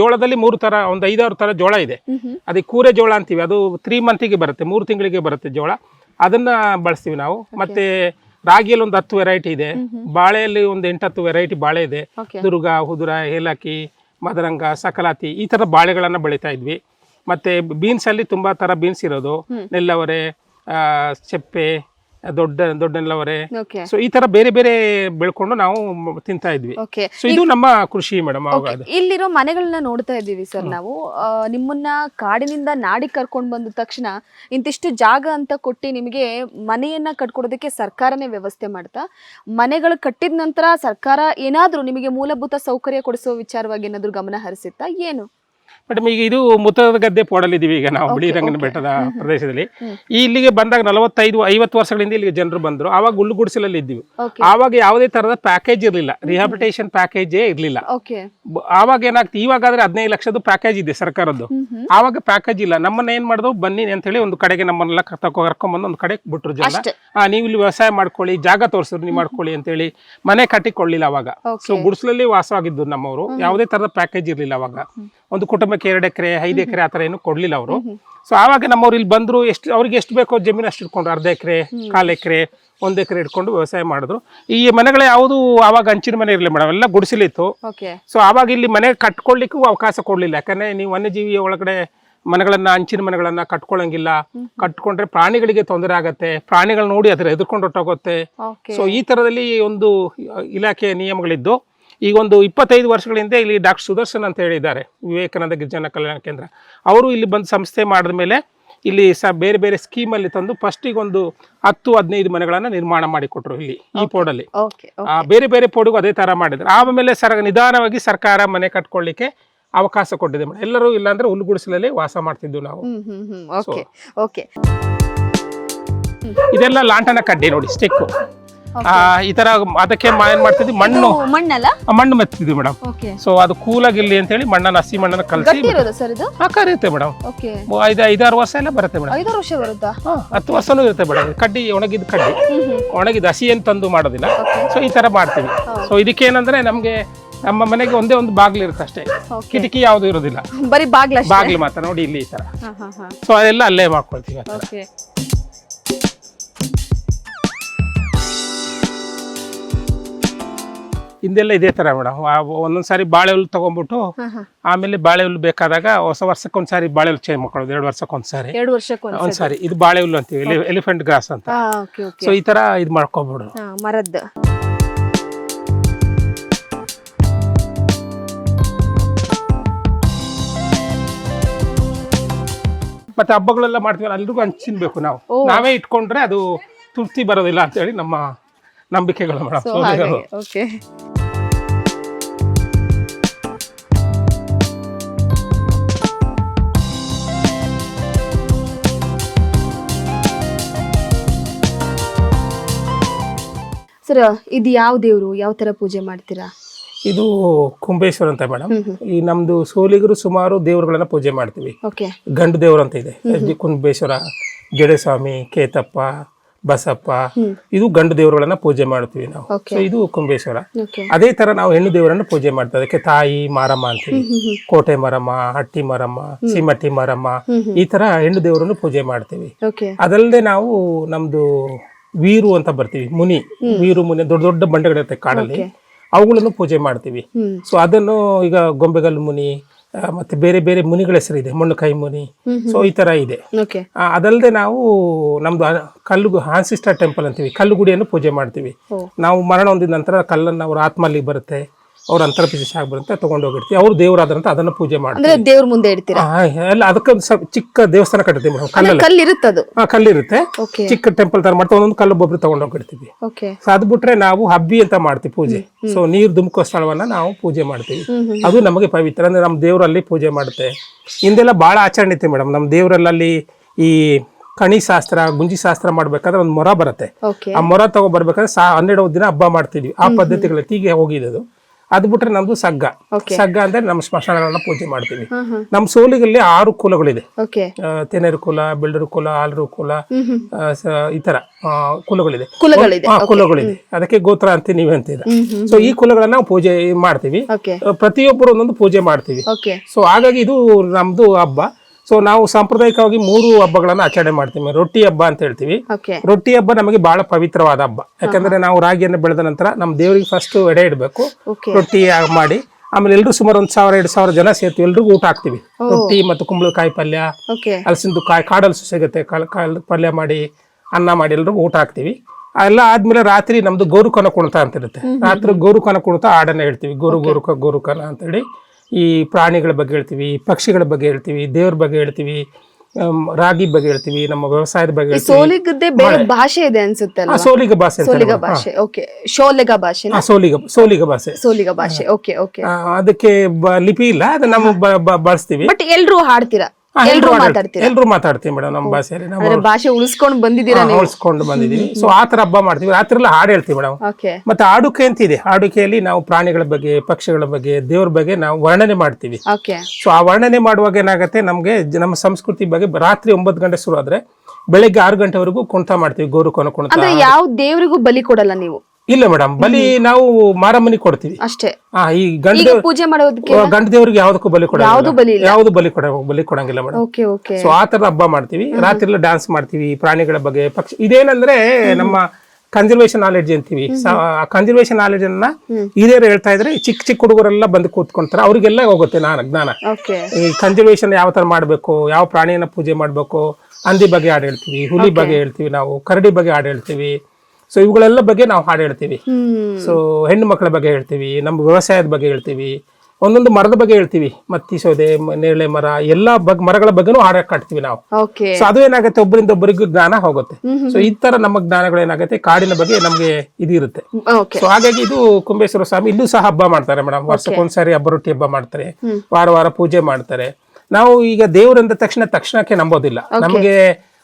ಜೋಳದಲ್ಲಿ ಮೂರು ತರ ಒಂದು ಐದಾರು ತರ ಜೋಳ ಇದೆ. ಅದೇ ಕೂರೆ ಜೋಳ ಅಂತೀವಿ. ಅದು ತ್ರೀ ಮಂತಿಗೆ ಬರುತ್ತೆ ಮೂರು ತಿಂಗಳಿಗೆ ಬರುತ್ತೆ ಜೋಳ. ಅದನ್ನ ಬಳಸ್ತೀವಿ ನಾವು. ಮತ್ತೆ ರಾಗಿಯಲ್ಲಿ ಒಂದು ಹತ್ತು ವೆರೈಟಿ ಇದೆ. ಬಾಳೆಯಲ್ಲಿ ಒಂದು ಎಂಟತ್ತು ವೆರೈಟಿ ಬಾಳೆ ಇದೆ. ದುರ್ಗಾ ದುರ್ಗ ಹುದುರ ಏಲಕ್ಕಿ ಮದರಂಗ ಸಕಲಾತಿ ಈ ತರ ಬಾಳೆಗಳನ್ನ ಬೆಳಿತಾ ಇದ್ವಿ. ಮತ್ತೆ ಬೀನ್ಸ್ ಅಲ್ಲಿ ತುಂಬಾ ತರ ಬೀನ್ಸ್ ಇರೋದು. ನೆಲ್ಲವರೆ ಆ, ಚೆಪ್ಪೆ ದೊಡ್ಡ ದೊಡ್ಡ ನೆಲ್ಲವರೆ. ಸೊ ಈ ತರ ಬೇರೆ ಬೇರೆ ಬೆಳ್ಕೊಂಡು ನಾವು ತಿಂತಾ ಇದ್ವಿ. ಸೊ ಇದು ನಮ್ಮ ಕೃಷಿ ಮೇಡಮ್ ಇಲ್ಲಿರೋ ಮನೆಗಳನ್ನ ನೋಡ್ತಾ ಇದ್ದೀವಿ ಸರ್ ನಾವು. ನಿಮ್ಮನ್ನ ಕಾಡಿನಿಂದ ನಾಡಿ ಕರ್ಕೊಂಡು ಬಂದ ತಕ್ಷಣ ಇಂತಿಷ್ಟು ಜಾಗ ಅಂತ ಕೊಟ್ಟು ನಿಮಗೆ ಮನೆಯನ್ನ ಕಟ್ಕೊಡೋದಕ್ಕೆ ಸರ್ಕಾರನೇ ವ್ಯವಸ್ಥೆ ಮಾಡ್ತಾ ಮನೆಗಳು ಕಟ್ಟಿದ ನಂತರ ಸರ್ಕಾರ ಏನಾದ್ರೂ ನಿಮಗೆ ಮೂಲಭೂತ ಸೌಕರ್ಯ ಕೊಡಿಸುವ ವಿಚಾರವಾಗಿ ಏನಾದ್ರೂ ಗಮನ ಹರಿಸುತ್ತಾ ಏನು? ಮೇಡಮ್ ಈಗ ಇದು ಮುತ್ತದ ಗದ್ದೆ ಪೋಡಲಿದ್ದೀವಿ ಈಗ ನಾವು ಬಿಳಿರಂಗನ ಬೆಟ್ಟದ ಪ್ರದೇಶದಲ್ಲಿ. ಈ ಇಲ್ಲಿಗೆ ಬಂದಾಗ ನಲವತ್ತೈದು ಐವತ್ತು ವರ್ಷಗಳಿಂದ ಇಲ್ಲಿಗೆ ಜನರು ಬಂದ್ರು. ಆವಾಗ ಹುಲ್ಲು ಗುಡಿಸಲಲ್ಲಿ ಇದ್ದೀವಿ. ಆವಾಗ ಯಾವುದೇ ತರದ ಪ್ಯಾಕೇಜ್ ಇರಲಿಲ್ಲ. ರಿಹಾಬಿಟೇಷನ್ ಪ್ಯಾಕೇಜೇ ಇರಲಿಲ್ಲ. ಆವಾಗ ಏನಾಗ್ತದೆ ಇವಾಗಾದ್ರೆ ಹದಿನೈದು ಲಕ್ಷದ ಪ್ಯಾಕೇಜ್ ಇದೆ ಸರ್ಕಾರದ್ದು. ಆವಾಗ ಪ್ಯಾಕೇಜ್ ಇಲ್ಲ. ನಮ್ಮನ್ನ ಏನ್ ಮಾಡಿದ್ರು ಬನ್ನಿ ಅಂತ ಹೇಳಿ ಒಂದು ಕಡೆಗೆ ನಮ್ಮನ್ನೆಲ್ಲ ಕರ್ಕೊಂಡ್ ಕರ್ಕೊಂಡ್ಬಂದು ಒಂದು ಕಡೆ ಬಿಟ್ರು ಜನ. ಆ ನೀವು ಇಲ್ಲಿ ವ್ಯವಸಾಯ ಮಾಡ್ಕೊಳ್ಳಿ ಜಾಗ ತೋರಿಸಿದ್ರು ನೀವು ಮಾಡ್ಕೊಳ್ಳಿ ಅಂತ ಹೇಳಿ ಮನೆ ಕಟ್ಟಿಕೊಳ್ಳಿಲ್ಲ ಅವಾಗ. ಸೊ ಗುಡಿಸಲಲ್ಲಿ ವಾಸವಾಗಿದ್ದು ನಮ್ಮವರು. ಯಾವುದೇ ತರದ ಪ್ಯಾಕೇಜ್ ಇರಲಿಲ್ಲ ಅವಾಗ ಒಂದು ಕುಟುಂಬಕ್ಕೆ ಎರಡು ಎಕರೆ ಐದು ಎಕರೆ ಆತರ ಏನು ಕೊಡ್ಲಿಲ್ಲ ಅವರು. ಸೊ ಆವಾಗ ನಮ್ಮವ್ರು ಇಲ್ಲಿ ಬಂದ್ರು ಎಷ್ಟು ಅವ್ರಿಗೆ ಎಷ್ಟು ಬೇಕೋ ಜಮೀನು ಅಷ್ಟು ಇಟ್ಕೊಂಡ್ರು ಅರ್ಧ ಎಕರೆ ಕಾಲು ಎಕರೆ ಒಂದ್ ಎಕರೆ ಇಟ್ಕೊಂಡು ವ್ಯವಸಾಯ ಮಾಡಿದ್ರು. ಈ ಮನೆಗಳು ಯಾವುದು ಆವಾಗ ಹಂಚಿನ ಮನೆ ಇರಲಿಲ್ಲ ಮೇಡಮ್ ಎಲ್ಲ ಗುಡಿಸಲಿತ್ತು. ಸೊ ಆವಾಗ ಇಲ್ಲಿ ಮನೆ ಕಟ್ಕೊಳ್ಳಿಕ್ಕೂ ಅವಕಾಶ ಕೊಡ್ಲಿಲ್ಲ. ಯಾಕಂದ್ರೆ ನೀವು ವನ್ಯಜೀವಿ ಒಳಗಡೆ ಮನೆಗಳನ್ನ ಹಂಚಿನ ಮನೆಗಳನ್ನ ಕಟ್ಕೊಳ್ಳಂಗಿಲ್ಲ ಕಟ್ಕೊಂಡ್ರೆ ಪ್ರಾಣಿಗಳಿಗೆ ತೊಂದರೆ ಆಗತ್ತೆ. ಪ್ರಾಣಿಗಳು ನೋಡಿ ಅದ್ರ ಎದುರ್ಕೊಂಡು ಹೊಟ್ಟೋಗುತ್ತೆ ಸೊ ಈ ತರದಲ್ಲಿ ಒಂದು ಇಲಾಖೆಯ ನಿಯಮಗಳಿದ್ದು ಈಗ ಒಂದು ಇಪ್ಪತ್ತೈದು ವರ್ಷಗಳ ಹಿಂದೆ ಇಲ್ಲಿ ಡಾಕ್ಟರ್ ಸುದರ್ಶನ್ ಅಂತ ಹೇಳಿದ್ದಾರೆ ವಿವೇಕಾನಂದ ಗಿರಿಜನ ಕಲ್ಯಾಣ ಕೇಂದ್ರ. ಅವರು ಇಲ್ಲಿ ಬಂದು ಸಂಸ್ಥೆ ಮಾಡಿದ ಮೇಲೆ ಇಲ್ಲಿ ಸಹ ಬೇರೆ ಬೇರೆ ಸ್ಕೀಮಲ್ಲಿ ತಂದು ಫಸ್ಟಿಗೆ ಒಂದು ಹತ್ತು ಹದಿನೈದು ಮನೆಗಳನ್ನು ನಿರ್ಮಾಣ ಮಾಡಿಕೊಟ್ರು ಇಲ್ಲಿ ಈ ಪೋಡಲ್ಲಿ. ಬೇರೆ ಬೇರೆ ಪೋಡಿಗೂ ಅದೇ ತರ ಮಾಡಿದ್ರು. ಆಮೇಲೆ ಸರ ನಿಧಾನವಾಗಿ ಸರ್ಕಾರ ಮನೆ ಕಟ್ಕೊಳ್ಳಿಕ್ಕೆ ಅವಕಾಶ ಕೊಟ್ಟಿದೆ ಮೇಡಮ್ ಎಲ್ಲರೂ ಇಲ್ಲಾಂದ್ರೆ ಹುಲ್ಲುಗುಡಿಸಲಲ್ಲಿ ವಾಸ ಮಾಡ್ತಿದ್ವು ನಾವು. ಇದೆಲ್ಲ ಲಾಂಟನ ಕಡ್ಡಿ ನೋಡಿ ಸ್ಟಿಕ್ ಈ ತರ ಅದಕ್ಕೆ ಏನ್ ಮಾಡ್ತಿದ್ವಿ? ಮಣ್ಣು. ಮಣ್ಣಲ್ಲ? ಮಣ್ಣು ಮೆತ್ತಿದ್ವಿ ಮೇಡಮ್ ಸೊ ಅದು ಕೂಲಾಗಿರ್ಲಿ ಅಂತ ಹೇಳಿ ಮಣ್ಣನ್ನ ಹಸಿ ಮಣ್ಣನ್ನ ಕಲಸಿ ಕರಿಯುತ್ತೆ ಮೇಡಮ್ ಐದು ಐದಾರು ವರ್ಷ ಎಲ್ಲ ಬರುತ್ತೆ ಮೇಡಮ್ ಐದಾರು ವರ್ಷ ಬರುತ್ತಾ? ಹತ್ತು ವರ್ಷನೂ ಇರುತ್ತೆ ಮೇಡಮ್ ಕಡ್ಡಿ ಒಣಗಿದ ಕಡ್ಡಿ. ಒಣಗಿದ ಹಸಿ ಏನು ತಂದು ಮಾಡೋದಿಲ್ಲ. ಸೊ ಈ ತರ ಮಾಡ್ತೀವಿ. ಸೊ ಇದಕ್ಕೇನಂದ್ರೆ ನಮ್ಗೆ ನಮ್ಮ ಮನೆಗೆ ಒಂದೇ ಒಂದು ಬಾಗ್ಲು ಇರುತ್ತೆ ಅಷ್ಟೇ. ಕಿಟಕಿ ಯಾವ್ದು ಇರೋದಿಲ್ಲ. ಬರೀ ಬಾಗ್ಲ ಬಾಗ್ಲು ಮಾತ್ರ ನೋಡಿ ಇಲ್ಲಿ ಈ ತರ. ಸೊ ಅದೆಲ್ಲ ಅಲ್ಲೇ ಮಾಡ್ಕೊಳ್ತೀವಿ ಹಿಂದೆಲ್ಲ ಇದೇ ತರ ಮೇಡಮ್ ಒಂದೊಂದ್ಸಾರಿ ಬಾಳೆ ಹುಲ್ಲು ತಗೊಂಡ್ಬಿಟ್ಟು ಆಮೇಲೆ ಬಾಳೆ ಹುಲ್ಲು ಬೇಕಾದಾಗ ಹೊಸ ವರ್ಷಕ್ಕೊಂದ್ಸಾರಿ ಬಾಳೆ ಹುಲ್ಲು ಚೇಂಜ್ ಮಾಡ್ಕೊಳ್ಳೋದು ಎರಡು ವರ್ಷಕ್ಕೊಂದ್ಸಾರಿ ಎರಡು ವರ್ಷಕ್ಕೆ ಒಂದ್ಸಾರಿ ಇದು ಬಾಳೆ ಹುಲ್ಲು ಅಂತೀವಿ ಎಲಿಫೆಂಟ್ ಗ್ರಾಸ್ ಅಂತ. ಸೊ ಈ ತರ ಇದು ಮಾಡ್ಕೊಬಿಡು ಮರದ್ದು. ಮತ್ತೆ ಹಬ್ಬಗಳೆಲ್ಲ ಮಾಡ್ತೀವಲ್ಲ ಎಲ್ರಿಗೂ ಹಂಚಿನ್ಬೇಕು ನಾವು. ನಾವೇ ಇಟ್ಕೊಂಡ್ರೆ ಅದು ತೃಪ್ತಿ ಬರೋದಿಲ್ಲ ಅಂತ ಹೇಳಿ ನಮ್ಮ ನಂಬಿಕೆಗಳು ಮೇಡಮ್ ಸರ್ ಇದು ಯಾವ ದೇವ್ರು? ಯಾವ ತರ ಪೂಜೆ ಮಾಡ್ತೀರಾ? ಇದು ಕುಂಬೇಶ್ವರ ಅಂತ ಮೇಡಮ್ ಈ ನಮ್ದು ಸೋಲಿಗರು ಸುಮಾರು ದೇವರುಗಳನ್ನ ಪೂಜೆ ಮಾಡ್ತೀವಿ. ಗಂಡು ದೇವರು ಅಂತ ಇದೆ. ಜಿ ಕುಂಬೇಶ್ವರ ಜಡೆಸ್ವಾಮಿ ಕೇತಪ್ಪ ಬಸಪ್ಪ ಇದು ಗಂಡು ದೇವರುಗಳನ್ನ ಪೂಜೆ ಮಾಡ್ತೀವಿ ನಾವು. ಸೊ ಇದು ಕುಂಬೇಶ್ವರ ಅದೇ ತರ ನಾವು ಹೆಣ್ಣು ದೇವರನ್ನ ಪೂಜೆ ಮಾಡ್ತೀವಿ. ಅದಕ್ಕೆ ತಾಯಿ ಮಾರಮ್ಮ ಅಂತೀವಿ. ಕೋಟೆ ಮರಮ್ಮ ಹಟ್ಟಿ ಮರಮ್ಮ ಸೀಮಟ್ಟಿ ಮರಮ್ಮ ಈ ತರ ಹೆಣ್ಣು ದೇವರನ್ನು ಪೂಜೆ ಮಾಡ್ತೀವಿ. ಅದಲ್ಲದೆ ನಾವು ನಮ್ದು ವೀರು ಅಂತ ಬರ್ತೀವಿ ಮುನಿ. ವೀರು ಮುನಿ ದೊಡ್ಡ ದೊಡ್ಡ ಬಂಡೆಗಳಿರುತ್ತೆ ಕಾಡಲ್ಲಿ. ಅವುಗಳನ್ನು ಪೂಜೆ ಮಾಡ್ತೀವಿ. ಸೊ ಅದನ್ನು ಈಗ ಗೊಂಬೆಗಲ್ಲು ಮುನಿ ಮತ್ತೆ ಬೇರೆ ಬೇರೆ ಮುನಿಗಳ ಹೆಸರಿದೆ ಮಣ್ಣು ಕೈ ಮುನಿ. ಸೊ ಈ ತರ ಇದೆ. ಅದಲ್ಲದೆ ನಾವು ನಮ್ದು ಕಲ್ಲು ಹಾನ್ಸಿಸ್ಟರ್ ಟೆಂಪಲ್ ಅಂತೀವಿ ಕಲ್ಲುಗುಡಿಯನ್ನು ಪೂಜೆ ಮಾಡ್ತೀವಿ. ನಾವು ಮರಣ ಹೊಂದಿದ ನಂತರ ಕಲ್ಲನ್ನು ಅವ್ರ ಆತ್ಮಲ್ಲಿ ಬರುತ್ತೆ. ಅವ್ರ ಅಂತರ ಆಗ್ಬರುತ್ತೆ ಆಗಿ ಬರುತ್ತೆ ತಗೊಂಡು ಹೋಗಿರ್ತೀವಿ ಅವ್ರು ದೇವರಾದ್ರಂತ ಅದನ್ನ ಪೂಜೆ ಮಾಡ್ತೀವಿ. ಅಂದ್ರೆ ದೇವ್ರ ಮುಂದೆ ಇಡ್ತೀರಾ? ಆ, ಎಲ್ಲ ಅದಕ್ಕೊಂದು ಸ್ವಲ್ಪ ಚಿಕ್ಕ ದೇವಸ್ಥಾನ ಕಟ್ಟಿರ್ತೀವಿ ಮೇಡಮ್ ಕಲ್ಲಲ್ಲಿ. ಕಲ್ಲು ಇರುತ್ತದು ಕಲ್ಲಿರುತ್ತೆ. ಓಕೆ ಚಿಕ್ಕ ಟೆಂಪಲ್ ತರ ಮಾಡ್ತಾ ಒಂದೊಂದು ಕಲ್ಲು ಒಬ್ಬೊಬ್ರು ತಗೊಂಡು ಹೋಗಿರ್ತೀವಿ ಓಕೆ ಸೊ ಅದು ಬಿಟ್ರೆ ನಾವು ಹಬ್ಬಿ ಅಂತ ಮಾಡ್ತೀವಿ ಪೂಜೆ. ಸೊ ನೀರು ಧುಮುಕೋ ಸ್ಥಳವನ್ನ ನಾವು ಪೂಜೆ ಮಾಡ್ತೀವಿ. ಅದು ನಮಗೆ ಪವಿತ್ರ. ಅಂದ್ರೆ ನಮ್ಮ ದೇವರಲ್ಲಿ ಪೂಜೆ ಮಾಡುತ್ತೆ. ಹಿಂದೆಲ್ಲ ಬಹಳ ಆಚರಣೆ ಇತ್ತು ಮೇಡಮ್. ನಮ್ಮ ದೇವರಲ್ಲಿ ಈ ಕಣಿ ಶಾಸ್ತ್ರ ಗುಂಜಿ ಶಾಸ್ತ್ರ ಮಾಡ್ಬೇಕಾದ್ರೆ ಒಂದು ಮೊರ ಬರುತ್ತೆ. ಓಕೆ ಆ ಮೊರ ತಗೊಂಡ್ ಬರ್ಬೇಕಾದ್ರೆ ಸಾ ಹನ್ನೆರಡು ದಿನ ಹಬ್ಬ ಮಾಡ್ತಿದ್ವಿ. ಆ ಪದ್ಧತಿಗಳ ಹೀಗೆ ಹೋಗಿದೆ ಅದು ಅದು ಬಿಟ್ರೆ ನಮ್ದು ಸಗ್ಗ. ಸಗ್ಗ ಅಂದ್ರೆ ನಮ್ಮ ಸ್ಮಶಾನಗಳನ್ನ ಪೂಜೆ ಮಾಡ್ತೀವಿ. ನಮ್ಮ ಸೋಲಿಗಲ್ಲಿ ಆರು ಕುಲಗಳಿದೆ. ತೆನೆರು ಕುಲ ಬೆಳ್ಳರು ಕುಲ ಆಲರು ಕುಲ ಈ ತರ ಕುಲಗಳಿದೆ. ಕುಲಗಳಿದೆ. ಕುಲಗಳಿದೆ. ಅದಕ್ಕೆ ಗೋತ್ರ ಅಂತ ನೀವೇ ಅಂತೀರ. ಸೊ ಈ ಕುಲಗಳನ್ನ ಪೂಜೆ ಮಾಡ್ತೀವಿ. ಪ್ರತಿಯೊಬ್ಬರು ಒಂದೊಂದು ಪೂಜೆ ಮಾಡ್ತೀವಿ. ಸೊ ಹಾಗಾಗಿ ಇದು ನಮ್ದು ಹಬ್ಬ. ಸೊ ನಾವು ಸಾಂಪ್ರದಾಯಿಕವಾಗಿ ಮೂರು ಹಬ್ಬಗಳನ್ನ ಆಚರಣೆ ಮಾಡ್ತೀವಿ. ರೊಟ್ಟಿ ಹಬ್ಬ ಅಂತ ಹೇಳ್ತೀವಿ. ರೊಟ್ಟಿ ಹಬ್ಬ ನಮಗೆ ಬಹಳ ಪವಿತ್ರವಾದ ಹಬ್ಬ. ಯಾಕಂದ್ರೆ ನಾವು ರಾಗಿಯನ್ನು ಬೆಳೆದ ನಂತರ ನಮ್ಮ ದೇವರಿಗೆ ಫಸ್ಟ್ ಎಡೆ ಇಡಬೇಕು. ರೊಟ್ಟಿ ಮಾಡಿ ಆಮೇಲೆ ಎಲ್ರು ಸುಮಾರು ಒಂದ್ ಸಾವಿರ ಎರಡು ಸಾವಿರ ಜನ ಸೇರ್ತೀವಿ. ಎಲ್ರಿಗೂ ಊಟ ಹಾಕ್ತಿವಿ. ರೊಟ್ಟಿ ಮತ್ತು ಕುಂಬಳಕಾಯಿ ಪಲ್ಯ ಹಲಸಿಂದು ಕಾಯಿ ಕಾಡಲ್ಸು ಸಿಗುತ್ತೆ. ಪಲ್ಯ ಮಾಡಿ ಅನ್ನ ಮಾಡಿ ಎಲ್ರಿಗೂ ಊಟ ಹಾಕ್ತಿವಿ. ಎಲ್ಲ ಆದ್ಮೇಲೆ ರಾತ್ರಿ ನಮ್ದು ಗೋರುಕನ ಕುಣಿತ ಅಂತ ಇರುತ್ತೆ. ರಾತ್ರಿ ಗೋರುಕನ ಕುಣಿತ ಹಾಡನ್ನ ಹೇಳ್ತೀವಿ ಗೋರು ಗೋರುಕ ಗೋರುಕನ ಅಂತೇಳಿ. ಈ ಪ್ರಾಣಿಗಳ ಬಗ್ಗೆ ಹೇಳ್ತೀವಿ ಪಕ್ಷಿಗಳ ಬಗ್ಗೆ ಹೇಳ್ತೀವಿ ದೇವ್ರ ಬಗ್ಗೆ ಹೇಳ್ತೀವಿ ರಾಗಿ ಬಗ್ಗೆ ಹೇಳ್ತೀವಿ ನಮ್ಮ ವ್ಯವಸಾಯದ ಬಗ್ಗೆ ಸೋಲಿಗದ್ದೆ ಬೇರೆ ಭಾಷೆ ಇದೆ ಅನ್ಸುತ್ತೆ ಸೋಲಿಗ ಭಾಷೆ ಸೋಲಿಗ ಭಾಷೆ. ಓಕೆ. ಶೋಲಿಗ ಭಾಷೆ ಸೋಲಿಗ ಸೋಲಿಗ ಭಾಷೆ. ಸೋಲಿಗ ಭಾಷೆ. Okay okay. ಅದಕ್ಕೆ ಲಿಪಿ ಇಲ್ಲ ಅದು ಬ- ಬಳಸ್ತೀವಿ. ಬಟ್ ಎಲ್ಲರೂ ಹಾಡ್ತೀರಾ? ಎಲ್ರು ಮಾತಾಡ್ತೀವಿ ಮೇಡಮ್ ನಮ್ಮ ಭಾಷೆಯಲ್ಲಿ. ನಾವು ಭಾಷೆ ಉಳಿಸ್ಕೊಂಡು ಬಂದಿದ್ದೀರಾ ನೀವು? ಬಂದಿದೀನಿ ಬಂದಿದ್ದೀವಿ. ಸೊ ಆ ಹಬ್ಬ ಮಾಡ್ತೀವಿ. ರಾತ್ರಿ ಎಲ್ಲ ಹಾಡು ಹೇಳ್ತೀವಿ ಮೇಡಮ್. ಓಕೆ ಮತ್ತೆ ಆಡುಕೆ ಅಂತ ಇದೆ. ಆಡುಕೆಯಲ್ಲಿ ನಾವು ಪ್ರಾಣಿಗಳ ಬಗ್ಗೆ ಪಕ್ಷಿಗಳ ಬಗ್ಗೆ ದೇವ್ರ ಬಗ್ಗೆ ನಾವು ವರ್ಣನೆ ಮಾಡ್ತೀವಿ. ಓಕೆ ಸೊ ಆ ವರ್ಣನೆ ಮಾಡುವಾಗ ಏನಾಗುತ್ತೆ? ನಮಗೆ ನಮ್ಮ ಸಂಸ್ಕೃತಿ ಬಗ್ಗೆ ರಾತ್ರಿ ಒಂಬತ್ತು ಗಂಟೆ ಶುರು ಆದ್ರೆ ಬೆಳಗ್ಗೆ ಆರು ಗಂಟೆವರೆಗೂ ಕುಣಿತ ಮಾಡ್ತೀವಿ. ಗೋರು ಕೊನ ಕುಣಿತ ಅಂದ್ರೆ ಯಾವ ದೇವ್ರಿಗೂ ಬಲಿ ಕೊಡಲ್ಲ ನೀವು? ಇಲ್ಲ ಮೇಡಮ್ ಬಲಿ ನಾವು ಮಾರಮ್ಮನಿ ಕೊಡ್ತೀವಿ. ಅಷ್ಟೇ. ಆ ಈ ಗಂಡ ಈಗ ಪೂಜೆ ಮಾಡೋದಕ್ಕೆ ಗಂಡ ದೇವರಿಗೆ ಯಾವ್ದಕ್ಕೂ ಬಲಿ ಯಾವ್ದು ಕೊಡಂಗಿಲ್ಲ ಬಲಿ ಇಲ್ಲ. ಯಾವ್ದು ಬಲಿ ಕೊಡ ಬಲಿ ಕೊಡಂಗಿಲ್ಲ ಮೇಡಮ್ ಓಕೆ ಓಕೆ. ಸೊ ಆ ತರ ಹಬ್ಬ ಮಾಡ್ತೀವಿ. ರಾತ್ರಿ ಎಲ್ಲ ಡ್ಯಾನ್ಸ್ ಮಾಡ್ತೀವಿ ಪ್ರಾಣಿಗಳ ಬಗ್ಗೆ ಪಕ್ಷಿ ಇದೇನಂದ್ರೆ ನಮ್ಮ ಕನ್ಸರ್ವೇಷನ್ ನಾಲೆಡ್ಜ್ ಅಂತೀವಿ. ಕನ್ಸರ್ವೇಷನ್ ನಾಲೆಡ್ಜ್ ಅನ್ನ ಹಿರಿಯರು ಹೇಳ್ತಾ ಇದ್ರೆ ಚಿಕ್ಕ ಚಿಕ್ಕ ಹುಡುಗರೆಲ್ಲ ಬಂದು ಕೂತ್ಕೊಂತಾರೆ. ಅವ್ರಿಗೆಲ್ಲ ಹೋಗುತ್ತೆ ನಾನು ಜ್ಞಾನ. ಓಕೆ. ಈ ಕನ್ಸರ್ವೇಷನ್ ಯಾವ ತರ ಮಾಡ್ಬೇಕು ಯಾವ ಪ್ರಾಣಿಯನ್ನ ಪೂಜೆ ಮಾಡ್ಬೇಕು ಹಂದಿ ಬಗ್ಗೆ ಹಾಡು ಹೇಳ್ತೀವಿ ಹುಲಿ ಬಗ್ಗೆ ಹೇಳ್ತೀವಿ ನಾವು ಕರಡಿ ಬಗ್ಗೆ ಹಾಡು ಹೇಳ್ತೀವಿ. ಸೊ ಇವುಗಳೆಲ್ಲ ಬಗ್ಗೆ ನಾವು ಹಾಡು ಹೇಳ್ತೀವಿ. ಸೊ ಹೆಣ್ಣು ಮಕ್ಕಳ ಬಗ್ಗೆ ಹೇಳ್ತೀವಿ ನಮ್ಮ ವ್ಯವಸಾಯದ ಬಗ್ಗೆ ಹೇಳ್ತೀವಿ ಒಂದೊಂದು ಮರದ ಬಗ್ಗೆ ಹೇಳ್ತೀವಿ ಮತ್ತಿ ಸೌದೆ ನೇರಳೆ ಮರ ಎಲ್ಲಾ ಬಗ್ ಮರಗಳ ಬಗ್ಗೆನೂ ಹಾಡ ಕಟ್ತೀವಿ ನಾವು. ಸೊ ಅದು ಏನಾಗುತ್ತೆ ಒಬ್ಬರಿಂದ ಒಬ್ಬರಿಗೂ ಜ್ಞಾನ ಹೋಗುತ್ತೆ. ಸೊ ಈ ತರ ನಮ್ಮ ಜ್ಞಾನಗಳು ಏನಾಗುತ್ತೆ ಕಾಡಿನ ಬಗ್ಗೆ ನಮಗೆ ಇದಿರುತ್ತೆ ಸೊ ಹಾಗಾಗಿ ಇದು ಕುಂಬೇಶ್ವರ ಸ್ವಾಮಿ ಇಲ್ಲೂ ಸಹ ಹಬ್ಬ ಮಾಡ್ತಾರೆ ಮೇಡಮ್. ವರ್ಷಕ್ಕೊಂದ್ಸರಿ ಹಬ್ಬ ರೊಟ್ಟಿ ಹಬ್ಬ ಮಾಡ್ತಾರೆ. ವಾರ ವಾರ ಪೂಜೆ ಮಾಡ್ತಾರೆ. ನಾವು ಈಗ ದೇವ್ರಂದ ತಕ್ಷಣ ತಕ್ಷಣಕ್ಕೆ ನಂಬೋದಿಲ್ಲ. ನಮಗೆ